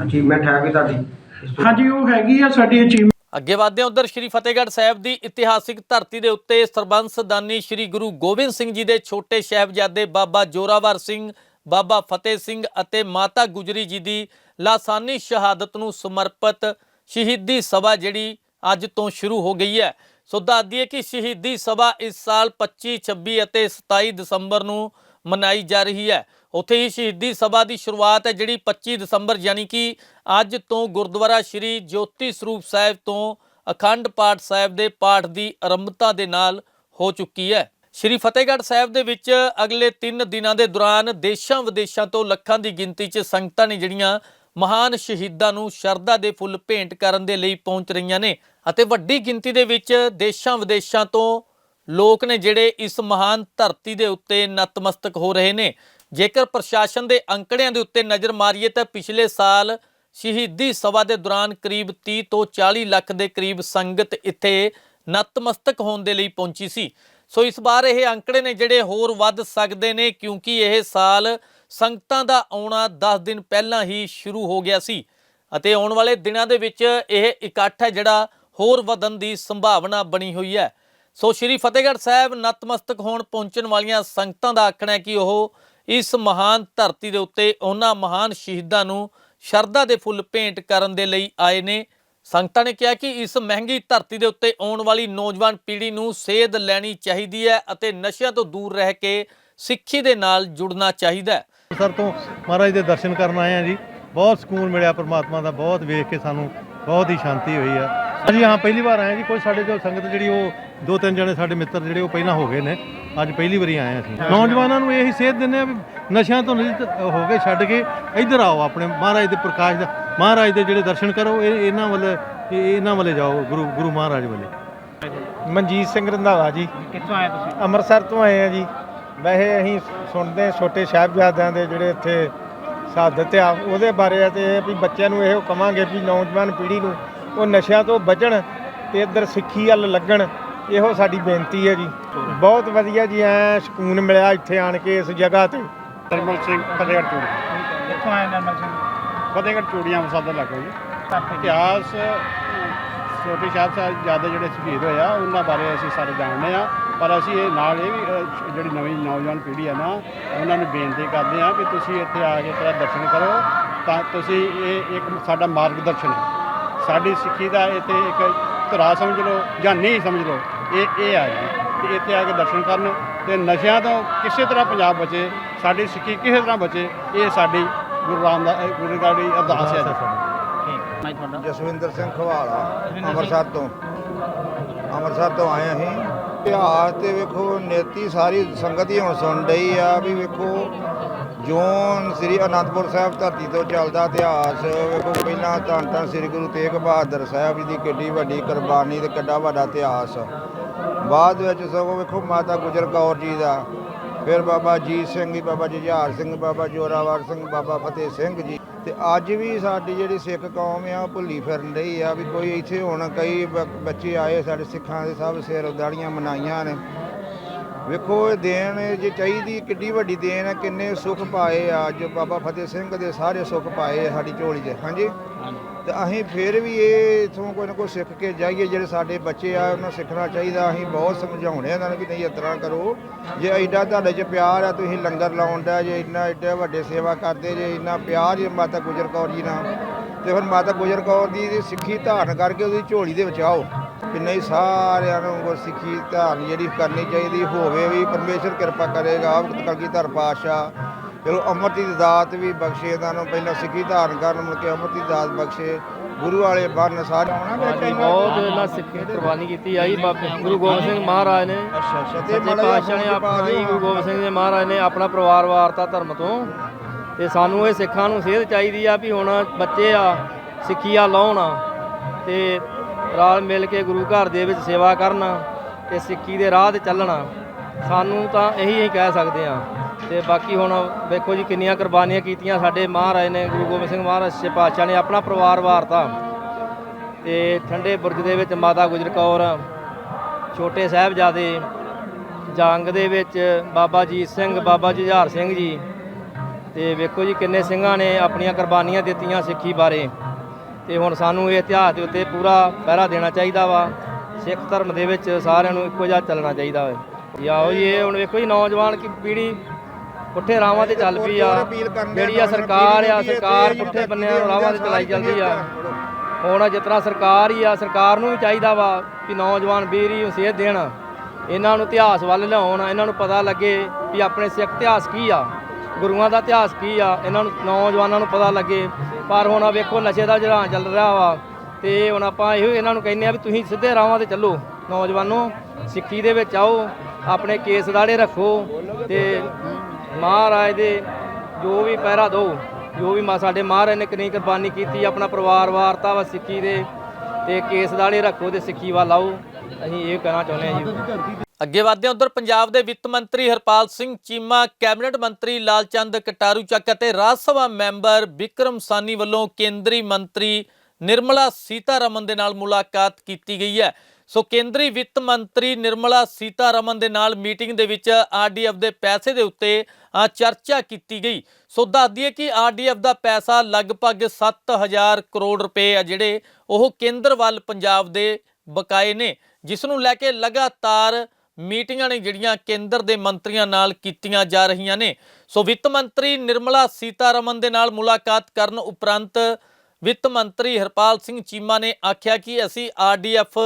ਅਚੀਵਮੈਂਟ ਹੈ ਵੀ ਤੁਹਾਡੀ? ਇਸ ਹਾਂਜੀ, ਉਹ ਹੈਗੀ ਆ ਸਾਡੀ ਅਚੀਵ ਅੱਗੇ ਵਧਦੇ ਹਾਂ, ਉਧਰ ਸ਼੍ਰੀ ਫਤਿਹਗੜ੍ਹ ਸਾਹਿਬ ਦੀ ਇਤਿਹਾਸਿਕ ਧਰਤੀ ਦੇ ਉੱਤੇ ਸਰਬੰਸਦਾਨੀ ਸ਼੍ਰੀ ਗੁਰੂ ਗੋਬਿੰਦ ਸਿੰਘ ਜੀ ਦੇ ਛੋਟੇ ਸਾਹਿਬਜ਼ਾਦੇ ਬਾਬਾ ਜੋਰਾਵਰ ਸਿੰਘ, ਬਾਬਾ ਫਤਿਹ ਸਿੰਘ ਅਤੇ ਮਾਤਾ ਗੁਜਰੀ ਜੀ ਦੀ ਲਾਸਾਨੀ ਸ਼ਹਾਦਤ ਨੂੰ ਸਮਰਪਿਤ ਸ਼ਹੀਦੀ ਸਭਾ ਜਿਹੜੀ ਅੱਜ ਤੋਂ ਸ਼ੁਰੂ ਹੋ ਗਈ ਹੈ। ਸੋ ਦੱਸ ਦਈਏ ਕਿ ਸ਼ਹੀਦੀ ਸਭਾ ਇਸ ਸਾਲ 25 26 ਅਤੇ 27 ਦਸੰਬਰ ਨੂੰ ਮਨਾਈ ਜਾ ਰਹੀ ਹੈ। ਉੱਥੇ ਹੀ ਸ਼ਹੀਦੀ ਸਭਾ ਦੀ ਸ਼ੁਰੂਆਤ ਹੈ, ਜਿਹੜੀ 25 ਦਸੰਬਰ ਯਾਨੀ ਕਿ ਅੱਜ ਤੋਂ ਗੁਰਦੁਆਰਾ ਸ਼੍ਰੀ ਜੋਤੀ ਸਰੂਪ ਸਾਹਿਬ ਤੋਂ ਅਖੰਡ ਪਾਠ ਸਾਹਿਬ ਦੇ ਪਾਠ ਦੀ ਆਰੰਭਤਾ ਦੇ ਨਾਲ ਹੋ ਚੁੱਕੀ ਹੈ। ਸ਼੍ਰੀ ਫਤਿਹਗੜ੍ਹ ਸਾਹਿਬ ਦੇ ਵਿੱਚ ਅਗਲੇ 3 ਦਿਨਾਂ ਦੇ ਦੌਰਾਨ ਦੇਸ਼ਾਂ ਵਿਦੇਸ਼ਾਂ ਤੋਂ ਲੱਖਾਂ ਦੀ ਗਿਣਤੀ 'ਚ ਸੰਗਤਾਂ ਨੇ ਜਿਹੜੀਆਂ ਮਹਾਨ ਸ਼ਹੀਦਾਂ ਨੂੰ ਸ਼ਰਧਾ ਦੇ ਫੁੱਲ ਭੇਂਟ ਕਰਨ ਦੇ ਲਈ ਪਹੁੰਚ ਰਹੀਆਂ ਨੇ ਅਤੇ ਵੱਡੀ ਗਿਣਤੀ ਦੇ ਵਿੱਚ ਦੇਸ਼ਾਂ ਵਿਦੇਸ਼ਾਂ ਤੋਂ ਲੋਕ ਨੇ ਜਿਹੜੇ ਇਸ ਮਹਾਨ ਧਰਤੀ ਦੇ ਉੱਤੇ ਨਤਮਸਤਕ ਹੋ ਰਹੇ ਨੇ। ਜੇਕਰ ਪ੍ਰਸ਼ਾਸਨ ਦੇ ਅੰਕੜਿਆਂ ਦੇ ਉੱਤੇ ਨਜ਼ਰ ਮਾਰੀਏ ਤਾਂ ਪਿਛਲੇ ਸਾਲ ਸ਼ਹੀਦੀ ਸਭਾ ਦੇ ਦੌਰਾਨ ਕਰੀਬ 30 ਤੋਂ 40 ਲੱਖ ਦੇ ਕਰੀਬ ਸੰਗਤ ਇੱਥੇ ਨਤਮਸਤਕ ਹੋਣ ਦੇ ਲਈ ਪਹੁੰਚੀ ਸੀ। ਸੋ ਇਸ ਵਾਰ ਇਹ ਅੰਕੜੇ ਨੇ ਜਿਹੜੇ ਹੋਰ ਵੱਧ ਸਕਦੇ ਨੇ ਕਿਉਂਕਿ ਇਹ ਸਾਲ ਸੰਗਤਾਂ ਦਾ ਆਉਣਾ 10 ਦਿਨ ਪਹਿਲਾਂ ਹੀ ਸ਼ੁਰੂ ਹੋ ਗਿਆ ਸੀ ਅਤੇ ਆਉਣ ਵਾਲੇ ਦਿਨਾਂ ਦੇ ਵਿੱਚ ਇਹ ਇਕੱਠ ਹੈ ਜਿਹੜਾ ਹੋਰ ਵਧਣ ਦੀ ਸੰਭਾਵਨਾ ਬਣੀ ਹੋਈ ਹੈ। ਸੋ ਸ਼੍ਰੀ ਫਤਿਹਗੜ੍ਹ ਸਾਹਿਬ ਨਤਮਸਤਕ ਹੋਣ ਪਹੁੰਚਣ ਵਾਲੀਆਂ ਸੰਗਤਾਂ ਦਾ ਆਖਣਾ ਹੈ ਕਿ ਉਹ ਇਸ ਮਹਾਨ ਧਰਤੀ ਦੇ ਉੱਤੇ ਉਹਨਾਂ ਮਹਾਨ ਸ਼ਹੀਦਾਂ ਨੂੰ ਸ਼ਰਧਾ ਦੇ ਫੁੱਲ ਭੇਂਟ ਕਰਨ ਦੇ ਲਈ ਆਏ ਨੇ। ਸੰਗਤਾਂ ਨੇ ਕਿਹਾ ਕਿ ਇਸ ਮਹਿੰਗੀ ਧਰਤੀ ਦੇ ਉੱਤੇ ਆਉਣ ਵਾਲੀ ਨੌਜਵਾਨ ਪੀੜ੍ਹੀ ਨੂੰ ਸੇਧ ਲੈਣੀ ਚਾਹੀਦੀ ਹੈ ਅਤੇ ਨਸ਼ਿਆਂ ਤੋਂ ਦੂਰ ਰਹਿ ਕੇ ਸਿੱਖੀ ਦੇ ਨਾਲ ਜੁੜਨਾ ਚਾਹੀਦਾ ਹੈ। ਸਰ ਤੋਂ ਮਹਾਰਾਜ ਦੇ ਦਰਸ਼ਨ ਕਰਨ ਆਏ ਆ ਜੀ। ਬਹੁਤ ਸਕੂਨ ਮਿਲਿਆ ਪਰਮਾਤਮਾ ਦਾ, ਬਹੁਤ ਵੇਖ ਕੇ ਸਾਨੂੰ ਬਹੁਤ ਹੀ ਸ਼ਾਂਤੀ ਹੋਈ ਆ ਅਸੀਂ ਹਾਂ, ਪਹਿਲੀ ਵਾਰ ਆਏ ਜੀ। ਕੋਈ ਸਾਡੇ ਜੋ ਸੰਗਤ ਜਿਹੜੀ ਉਹ ਦੋ ਤਿੰਨ ਜਣੇ ਸਾਡੇ ਮਿੱਤਰ ਜਿਹੜੇ ਉਹ ਪਹਿਲਾਂ ਹੋ ਗਏ ਨੇ ਅੱਜ ਪਹਿਲੀ ਵਾਰੀ ਆਏ ਆ ਅਸੀਂ। ਨੌਜਵਾਨਾਂ ਨੂੰ ਇਹੀ ਸੇਧ ਦਿੰਦੇ ਆ ਵੀ ਨਸ਼ਿਆਂ ਤੋਂ ਨਿਰਤ ਹੋ ਕੇ ਛੱਡ ਕੇ ਇੱਧਰ ਆਓ ਆਪਣੇ ਮਹਾਰਾਜ ਦੇ ਪ੍ਰਕਾਸ਼ ਦਾ ਮਹਾਰਾਜ ਦੇ ਜਿਹੜੇ ਦਰਸ਼ਨ ਕਰੋ ਇਹ ਇਹਨਾਂ ਵੱਲ ਇਹ- ਇਹਨਾਂ ਵੱਲੇ ਜਾਓ ਗੁਰੂ ਗੁਰੂ ਮਹਾਰਾਜ ਵੱਲੇ। ਮਨਜੀਤ ਸਿੰਘ ਰੰਧਾਵਾ ਜੀ। ਕਿੱਥੋਂ ਆਏ ਤੁਸੀਂ? ਅੰਮ੍ਰਿਤਸਰ ਤੋਂ ਆਏ ਆ ਜੀ। ਵੈਸੇ ਅਸੀਂ ਸੁਣਦੇ ਹਾਂ ਛੋਟੇ ਸਾਹਿਬਜ਼ਾਦਿਆਂ ਦੇ ਜਿਹੜੇ ਇੱਥੇ ਸ਼ਹਾਦਤ ਆ ਉਹਦੇ ਬਾਰੇ ਆ ਤੇ ਇਹ ਵੀ ਬੱਚਿਆਂ ਨੂੰ ਇਹੋ ਕਵਾਂਗੇ ਵੀ ਨੌਜਵਾਨ ਪੀੜ੍ਹੀ ਨੂੰ ਉਹ ਨਸ਼ਿਆਂ ਤੋਂ ਬਚਣ ਤੇ ਇੱਧਰ ਸਿੱਖੀ ਵੱਲ ਲੱਗਣ। ਇਹੋ ਸਾਡੀ ਬੇਨਤੀ ਹੈ ਜੀ। ਬਹੁਤ ਵਧੀਆ ਜੀ ਐ ਸਕੂਨ ਮਿਲਿਆ ਇੱਥੇ ਆਣ ਕੇ ਇਸ ਜਗ੍ਹਾ ਤੇ। ਨਰਮਲ ਸਿੰਘ ਫਤਿਹਗੜ੍ਹ ਚੂੜੀ ਕਿੱਥੋਂ ਆਏ ਨਰਮਲ ਸਿੰਘ? ਫਤਿਹਗੜ੍ਹ ਚੂੜੀਆਂ ਮਸਾਦਾ ਲੱਗਾ ਜੀ। ਇਤਿਹਾਸ ਛੋਟੇ ਸਾਹਿਬ ਸਾਹਿਬਜ਼ਾਦੇ ਜਿਹੜੇ ਸ਼ਹੀਦ ਹੋਏ ਆ ਉਹਨਾਂ ਬਾਰੇ ਅਸੀਂ ਸਾਰੇ ਜਾਣਦੇ ਆ। ਪਰ ਅਸੀਂ ਇਹ ਨਾਲ ਇਹ ਵੀ ਅ, ਜਿਹੜੀ ਨਵੀਂ ਨੌਜਵਾਨ ਪੀੜ੍ਹੀ ਆ ਨਾ ਉਹਨਾਂ ਨੂੰ ਬੇਨਤੀ ਕਰਦੇ ਆ ਕਿ ਤੁਸੀਂ ਇੱਥੇ ਆ ਕੇ ਤੇਰਾ ਦਰਸ਼ਨ ਕਰੋ। ਤਾਂ ਤੁਸੀਂ ਇਹ ਇੱਕ ਸਾਡਾ ਮਾਰਗਦਰਸ਼ਨ ਹੈ। ਸਾਡੀ ਸਿੱਖੀ ਦਾ ਇੱਥੇ ਇੱਕ ਧਰਾ ਸਮਝ ਲਓ ਜਾਂ ਨਹੀਂ ਸਮਝ ਲਓ ਇਹ ਇਹ ਆ ਜੀ ਤੇ ਇੱਥੇ ਆ ਕੇ ਦਰਸ਼ਨ ਕਰਨ ਤੇ ਨਸ਼ਿਆਂ ਤੋਂ ਕਿਸੇ ਤਰ੍ਹਾਂ ਪੰਜਾਬ ਬਚੇ ਸਾਡੀ ਸਿੱਖੀ ਕਿਸੇ ਤਰ੍ਹਾਂ ਬਚੇ ਇਹ ਸਾਡੀ ਗੁਰੂ ਰਾਮਦਾਸ ਗੁਰੂ ਗਾੜੀ ਅਰਦਾਸ ਹੈ ਜੀ। ਮੈਂ ਤੁਹਾਡਾ ਜਸਵਿੰਦਰ ਸਿੰਘ ਖਵਾਲਾ ਅੰਮ੍ਰਿਤਸਰ ਤੋਂ। ਅੰਮ੍ਰਿਤਸਰ ਤੋਂ ਆਏ ਅਸੀਂ। ਇਤਿਹਾਸ ਤੇ ਵੇਖੋ ਨੇਤੀ ਸਾਰੀ ਸੰਗਤ ਹੀ ਹੁਣ ਸੁਣ ਰਹੀ ਆ ਵੀ ਵੇਖੋ ਜੋਨ ਸ੍ਰੀ ਅਨੰਦਪੁਰ ਸਾਹਿਬ ਧਰਤੀ ਤੋਂ ਚੱਲਦਾ ਇਤਿਹਾਸ। ਵੇਖੋ ਪਹਿਲਾਂ ਧੰਨ ਧੰਨ ਸ੍ਰੀ ਗੁਰੂ ਤੇਗ ਬਹਾਦਰ ਸਾਹਿਬ ਜੀ ਦੀ ਕਿੱਡੀ ਵੱਡੀ ਕੁਰਬਾਨੀ ਤੇ ਕਿੱਡਾ ਵੱਡਾ ਇਤਿਹਾਸ। ਬਾਅਦ ਵਿੱਚ ਸਗੋਂ ਵੇਖੋ ਮਾਤਾ ਗੁਜਰ ਕੌਰ ਜੀ ਦਾ, ਫਿਰ ਬਾਬਾ ਜੀਤ ਸਿੰਘ ਜੀ, ਬਾਬਾ ਜੁਝਾਰ ਸਿੰਘ, ਬਾਬਾ ਜੋਰਾਵਰ ਸਿੰਘ, ਬਾਬਾ ਫਤਿਹ ਸਿੰਘ ਜੀ। ਤੇ ਅੱਜ ਵੀ ਸਾਡੀ ਜਿਹੜੀ ਸਿੱਖ ਕੌਮ ਆ, ਉਹ ਭੁੱਲੀ ਫਿਰਨ ਰਹੀ ਆ ਵੀ ਕੋਈ ਇੱਥੇ ਹੁਣ ਕਈ ਬ- ਬੱਚੇ ਆਏ ਸਾਡੇ ਸਿੱਖਾਂ ਦੇ ਸਭ ਸਿਰ ਉਦਾੜੀਆਂ ਮਨਾਈਆਂ ਨੇ। ਵੇਖੋ ਇਹ ਦੇਣ ਜੇ ਚਾਹੀਦੀ ਕਿੱਡੀ ਵੱਡੀ ਦੇਣ ਹੈ ਕਿੰਨੇ ਸੁੱਖ ਪਾਏ ਆ। ਅੱਜ ਬਾਬਾ ਫਤਿਹ ਸਿੰਘ ਦੇ ਸਾਰੇ ਸੁੱਖ ਪਾਏ ਆ ਸਾਡੀ ਝੋਲੀ 'ਚ ਹਾਂਜੀ? ਤੇ ਅਸੀਂ ਫਿਰ ਵੀ ਇਹ ਇਥੋਂ ਕੋਈ ਨਾ ਕੋਈ ਸਿੱਖ ਕੇ ਜਾਈਏ ਜਿਹੜੇ ਸਾਡੇ ਬੱਚੇ ਆ ਉਹਨਾਂ ਸਿੱਖਣਾ ਚਾਹੀਦਾ। ਅਸੀਂ ਬਹੁਤ ਸਮਝਾਉਣੇ ਆ ਇਹਨਾਂ ਨੂੰ ਵੀ ਨਹੀਂ ਇਸ ਤਰ੍ਹਾਂ ਕਰੋ। ਜੇ ਐਡਾ ਤੁਹਾਡੇ 'ਚ ਪਿਆਰ ਆ ਤੁਸੀਂ ਲੰਗਰ ਲਾਉਣ ਦਾ ਜੇ ਇੰਨਾ ਐਡੇ ਵੱਡੇ ਸੇਵਾ ਕਰਦੇ ਜੇ ਇੰਨਾ ਪਿਆਰ ਜੇ ਮਾਤਾ ਗੁਜਰ ਕੌਰ ਜੀ ਨਾਲ ਤੇ ਫਿਰ ਮਾਤਾ ਗੁਜਰ ਕੌਰ ਦੀ ਸਿੱਖੀ ਧਾਰਨ ਕਰਕੇ ਉਹਦੀ ਝੋਲੀ ਦੇ ਵਿੱਚ ਆਓ। ਕਿ ਨਹੀਂ ਸਾਰਿਆਂ ਨੂੰ ਗੁਰਸਿੱਖੀ ਧਾਰਨ ਜਿਹੜੀ ਕਰਨੀ ਚਾਹੀਦੀ ਹੋਵੇ ਵੀ ਪਰਮੇਸ਼ਰ ਕਿਰਪਾ ਕਰੇਗਾ ਕਲਗੀਧਰ ਪਾਤਸ਼ਾਹ। ਚਲੋ ਅੰਮ੍ਰਿਤ ਦੀ ਦਾਤ ਵੀ ਬਖਸ਼ੇ ਇਹਨਾਂ ਨੂੰ ਪਹਿਲਾਂ ਸਿੱਖੀ ਧਾਰਨ ਕਰਨ ਮੁੜ ਕੇ ਅੰਮ੍ਰਿਤ ਦੀ ਦਾਤ ਬਖਸ਼ੇ। ਗੁਰੂ ਵਾਲੇ ਬੰਨ ਸਾਰੇ। ਬਹੁਤ ਇਹਨਾਂ ਸਿੱਖੀ ਕੁਰਬਾਨੀ ਕੀਤੀ ਆਈ ਬਾਬੇ ਗੁਰੂ ਗੋਬਿੰਦ ਸਿੰਘ ਮਹਾਰਾਜ ਨੇ। ਅੱਛਾ ਅੱਛਾ ਤੇ ਪਾਤਸ਼ਾਹ ਨੇ ਆਪਣਾ। ਹੀ ਗੁਰੂ ਗੋਬਿੰਦ ਸਿੰਘ ਜੀ ਮਹਾਰਾਜ ਨੇ ਆਪਣਾ ਪਰਿਵਾਰ ਵਾਰਤਾ ਧਰਮ ਤੋਂ। ਤੇ ਸਾਨੂੰ ਇਹ ਸਿੱਖਾਂ ਨੂੰ ਸੇਧ ਚਾਹੀਦੀ ਆ ਵੀ ਹੁਣ ਬੱਚੇ ਆ ਸਿੱਖੀਆ ਲਾਉਣ ਤੇ ਰਲ ਮਿਲ ਕੇ ਗੁਰੂ ਘਰ ਦੇ ਵਿੱਚ ਸੇਵਾ ਕਰਨ ਤੇ ਸਿੱਖੀ ਦੇ ਰਾਹ ਤੇ ਚੱਲਣਾ। ਸਾਨੂੰ ਤਾਂ ਇਹੀ ਹੀ ਕਹਿ ਸਕਦੇ ਆ ਤੇ ਬਾਕੀ ਹੁਣ ਵੇਖੋ ਜੀ ਕਿੰਨੀਆਂ ਕੁਰਬਾਨੀਆਂ ਕੀਤੀਆਂ ਸਾਡੇ ਮਹਾਰਾਜ ਨੇ, ਗੁਰੂ ਗੋਬਿੰਦ ਸਿੰਘ ਮਹਾਰਾਜ, ਸੱਚੇ ਪਾਤਸ਼ਾਹ ਨੇ ਆਪਣਾ ਪਰਿਵਾਰ ਵਾਰਤਾ। ਤੇ ਠੰਡੇ ਬੁਰਜ ਦੇ ਵਿੱਚ ਮਾਤਾ ਗੁਜਰ ਕੌਰ, ਛੋਟੇ ਸਾਹਿਬਜ਼ਾਦੇ, ਜੰਗ ਦੇ ਵਿੱਚ ਬਾਬਾ ਜੀਤ ਸਿੰਘ, ਬਾਬਾ ਜੁਝਾਰ ਸਿੰਘ ਜੀ। ਤੇ ਵੇਖੋ ਜੀ ਕਿੰਨੇ ਸਿੰਘਾਂ ਨੇ ਆਪਣੀਆਂ ਕੁਰਬਾਨੀਆਂ ਦਿੱਤੀਆਂ ਸਿੱਖੀ ਬਾਰੇ। ਤੇ ਹੁਣ ਸਾਨੂੰ ਇਹ ਇਤਿਹਾਸ ਦੇ ਉੱਤੇ ਪੂਰਾ ਪਹਿਰਾ ਦੇਣਾ ਚਾਹੀਦਾ ਵਾ। ਸਿੱਖ ਧਰਮ ਦੇ ਵਿੱਚ ਸਾਰਿਆਂ ਨੂੰ ਇੱਕੋ ਜਿਹਾ ਚੱਲਣਾ ਚਾਹੀਦਾ ਵਾ। ਯਾਓ ਜੀ ਇਹ ਹੁਣ ਵੇਖੋ ਜੀ ਨੌਜਵਾਨ ਕੀ ਪੀੜ੍ਹੀ ਪੁੱਠੇ ਰਾਵਾਂ ਤੇ ਚੱਲ ਪਈ ਆ। ਜਿਹੜੀ ਆ ਸਰਕਾਰ ਆ ਸਰਕਾਰ ਪੁੱਠੇ ਬੰਨਿਆਂ ਨੂੰ ਰਾਵਾਂ ਤੇ ਚਲਾਈ ਜਾਂਦੀ ਆ। ਹੁਣ ਜਿਸ ਤਰ੍ਹਾਂ ਸਰਕਾਰ ਹੀ ਆ ਸਰਕਾਰ ਨੂੰ ਵੀ ਚਾਹੀਦਾ ਵਾ ਕਿ ਨੌਜਵਾਨ ਵੀਰ ਹੀ ਸੇਧ ਦੇਣ। ਇਹਨਾਂ ਨੂੰ ਇਤਿਹਾਸ ਵੱਲ ਲਿਆਉਣ ਇਹਨਾਂ ਨੂੰ ਪਤਾ ਲੱਗੇ ਵੀ ਆਪਣੇ ਸਿੱਖ ਇਤਿਹਾਸ ਕੀ ਆ। ਗੁਰੂਆਂ ਦਾ ਇਤਿਹਾਸ ਕੀ ਆ, ਇਹਨਾਂ ਨੂੰ, ਨੌਜਵਾਨਾਂ ਨੂੰ ਪਤਾ ਲੱਗੇ। ਪਰ ਹੁਣ ਆ ਵੇਖੋ, ਨਸ਼ੇ ਦਾ ਜਿਹੜਾ ਚੱਲ ਰਿਹਾ ਵਾ, ਤੇ ਹੁਣ ਆਪਾਂ ਇਹੋ ਇਹਨਾਂ ਨੂੰ ਕਹਿੰਦੇ ਆ ਵੀ ਤੁਸੀਂ ਸਿੱਧੇ ਰਾਹਾਂ ਤੇ ਚੱਲੋ। ਨੌਜਵਾਨੋ, ਸਿੱਖੀ ਦੇ ਵਿੱਚ ਆਓ, ਆਪਣੇ ਕੇਸ ਦਾੜੇ ਰੱਖੋ, ਤੇ ਮਹਾਰਾਜ ਦੇ ਜੋ ਵੀ ਪਹਿਰਾ ਦੋ ਜੋ ਵੀ ਮਾ ਸਾਡੇ ਮਹਾਰਾਜ ਨੇ ਕਿੰਨੀ ਕੁਰਬਾਨੀ ਕੀਤੀ, ਆਪਣਾ ਪਰਿਵਾਰ ਵਾਰਤਾ ਵਾ ਸਿੱਖੀ ਦੇ, ਤੇ ਕੇਸ ਦਾੜੇ ਰੱਖੋ ਤੇ ਸਿੱਖੀ ਵੱਲ ਆਓ। ਅਸੀਂ ਇਹ ਕਹਿਣਾ ਚਾਹੁੰਦੇ ਹਾਂ ਜੀ। ਅੱਗੇ ਵਧਦੇ ਹਾਂ ਉਧਰ, ਪੰਜਾਬ ਦੇ ਵਿੱਤ ਮੰਤਰੀ ਹਰਪਾਲ ਸਿੰਘ ਚੀਮਾ, ਕੈਬਨਿਟ ਮੰਤਰੀ ਲਾਲਚੰਦ ਕਟਾਰੂ ਚੱਕ ਅਤੇ ਰਾਜ ਸਭਾ ਮੈਂਬਰ ਵਿਕਰਮ ਸਾਨੀ ਵੱਲੋਂ ਕੇਂਦਰੀ ਮੰਤਰੀ ਨਿਰਮਲਾ ਸੀਤਾਰਮਨ ਦੇ ਨਾਲ ਮੁਲਾਕਾਤ ਕੀਤੀ ਗਈ ਹੈ। ਸੋ ਕੇਂਦਰੀ ਵਿੱਤ ਮੰਤਰੀ ਨਿਰਮਲਾ ਸੀਤਾਰਮਨ ਦੇ ਨਾਲ ਮੀਟਿੰਗ ਦੇ ਵਿੱਚ ਆਰਡੀਐਫ ਦੇ ਪੈਸੇ ਦੇ ਉੱਤੇ ਚਰਚਾ ਕੀਤੀ ਗਈ। ਸੋ ਦੱਸ ਦਈਏ ਕਿ ਆਰਡੀਐਫ ਦਾ ਪੈਸਾ ਲਗਭਗ 7000 ਕਰੋੜ ਰੁਪਏ ਆ ਜਿਹੜੇ ਉਹ ਕੇਂਦਰ ਵੱਲ ਪੰਜਾਬ ਦੇ ਬਕਾਏ ਨੇ, ਜਿਸ ਨੂੰ ਲੈ ਕੇ ਲਗਾਤਾਰ ਮੀਟਿੰਗਾਂ ਨੇ ਜਿਹੜੀਆਂ ਕੇਂਦਰ ਦੇ ਮੰਤਰੀਆਂ ਨਾਲ ਕੀਤੀਆਂ ਜਾ ਰਹੀਆਂ ਨੇ। ਸੋ ਵਿੱਤ ਮੰਤਰੀ ਨਿਰਮਲਾ ਸੀਤਾਰਮਨ ਦੇ ਨਾਲ ਮੁਲਾਕਾਤ ਕਰਨ ਉਪਰੰਤ ਵਿੱਤ ਮੰਤਰੀ ਹਰਪਾਲ ਸਿੰਘ ਚੀਮਾ ਨੇ ਆਖਿਆ ਕਿ ਅਸੀਂ ਆਰਡੀਐਫ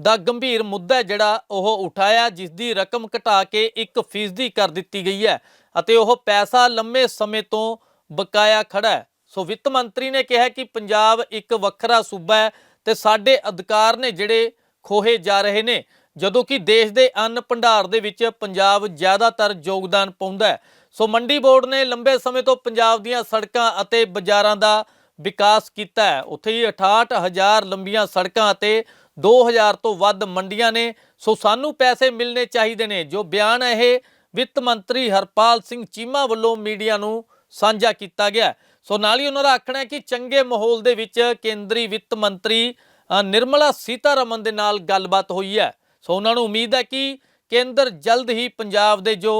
ਦਾ ਗੰਭੀਰ ਮੁੱਦਾ ਜਿਹੜਾ ਉਹ ਉਠਾਇਆ ਜਿਸ ਦੀ ਰਕਮ ਘਟਾ ਕੇ 1% ਕਰ ਦਿੱਤੀ ਗਈ ਹੈ ਅਤੇ ਉਹ ਪੈਸਾ ਲੰਮੇ ਸਮੇਂ ਤੋਂ ਬਕਾਇਆ ਖੜਾ ਹੈ। ਸੋ ਵਿੱਤ ਮੰਤਰੀ ਨੇ ਕਿਹਾ ਕਿ ਪੰਜਾਬ ਇੱਕ ਵੱਖਰਾ ਸੂਬਾ ਹੈ ਤੇ ਸਾਡੇ ਅਧਿਕਾਰ ਨੇ ਜਿਹੜੇ ਖੋਹੇ ਜਾ ਰਹੇ ਨੇ। ਜਦੋਂ ਕਿ ਦੇਸ਼ ਦੇ ਅੰਨ ਭੰਡਾਰ ਦੇ ਵਿੱਚ ਪੰਜਾਬ ਜ਼ਿਆਦਾਤਰ ਯੋਗਦਾਨ ਪਾਉਂਦਾ ਹੈ। ਸੋ ਮੰਡੀ ਬੋਰਡ ਨੇ ਲੰਬੇ ਸਮੇਂ ਤੋਂ ਪੰਜਾਬ ਦੀਆਂ ਸੜਕਾਂ ਅਤੇ ਬਾਜ਼ਾਰਾਂ ਦਾ ਵਿਕਾਸ ਕੀਤਾ ਹੈ। ਉੱਥੇ ਹੀ 68000 ਲੰਬੀਆਂ ਸੜਕਾਂ ਅਤੇ 2000 ਤੋਂ ਵੱਧ ਮੰਡੀਆਂ ਨੇ। ਸੋ ਸਾਨੂੰ ਪੈਸੇ ਮਿਲਣੇ ਚਾਹੀਦੇ ਨੇ, ਜੋ ਬਿਆਨ ਇਹ ਵਿੱਤ ਮੰਤਰੀ ਹਰਪਾਲ ਸਿੰਘ ਚੀਮਾ ਵੱਲੋਂ ਮੀਡੀਆ ਨੂੰ ਸਾਂਝਾ ਕੀਤਾ ਗਿਆ ਸੋ ਨਾਲ ਹੀ ਉਹਨਾਂ ਦਾ ਆਖਣਾ ਹੈ ਕਿ ਚੰਗੇ ਮਾਹੌਲ ਦੇ ਵਿੱਚ ਕੇਂਦਰੀ ਵਿੱਤ ਮੰਤਰੀ ਨਿਰਮਲਾ ਸੀਤਾਰਮਨ ਦੇ ਨਾਲ ਗੱਲਬਾਤ ਹੋਈ ਹੈ। ਸੋ ਉਹਨਾਂ ਨੂੰ ਉਮੀਦ ਹੈ ਕਿ ਕੇਂਦਰ ਜਲਦ ਹੀ ਪੰਜਾਬ ਦੇ ਜੋ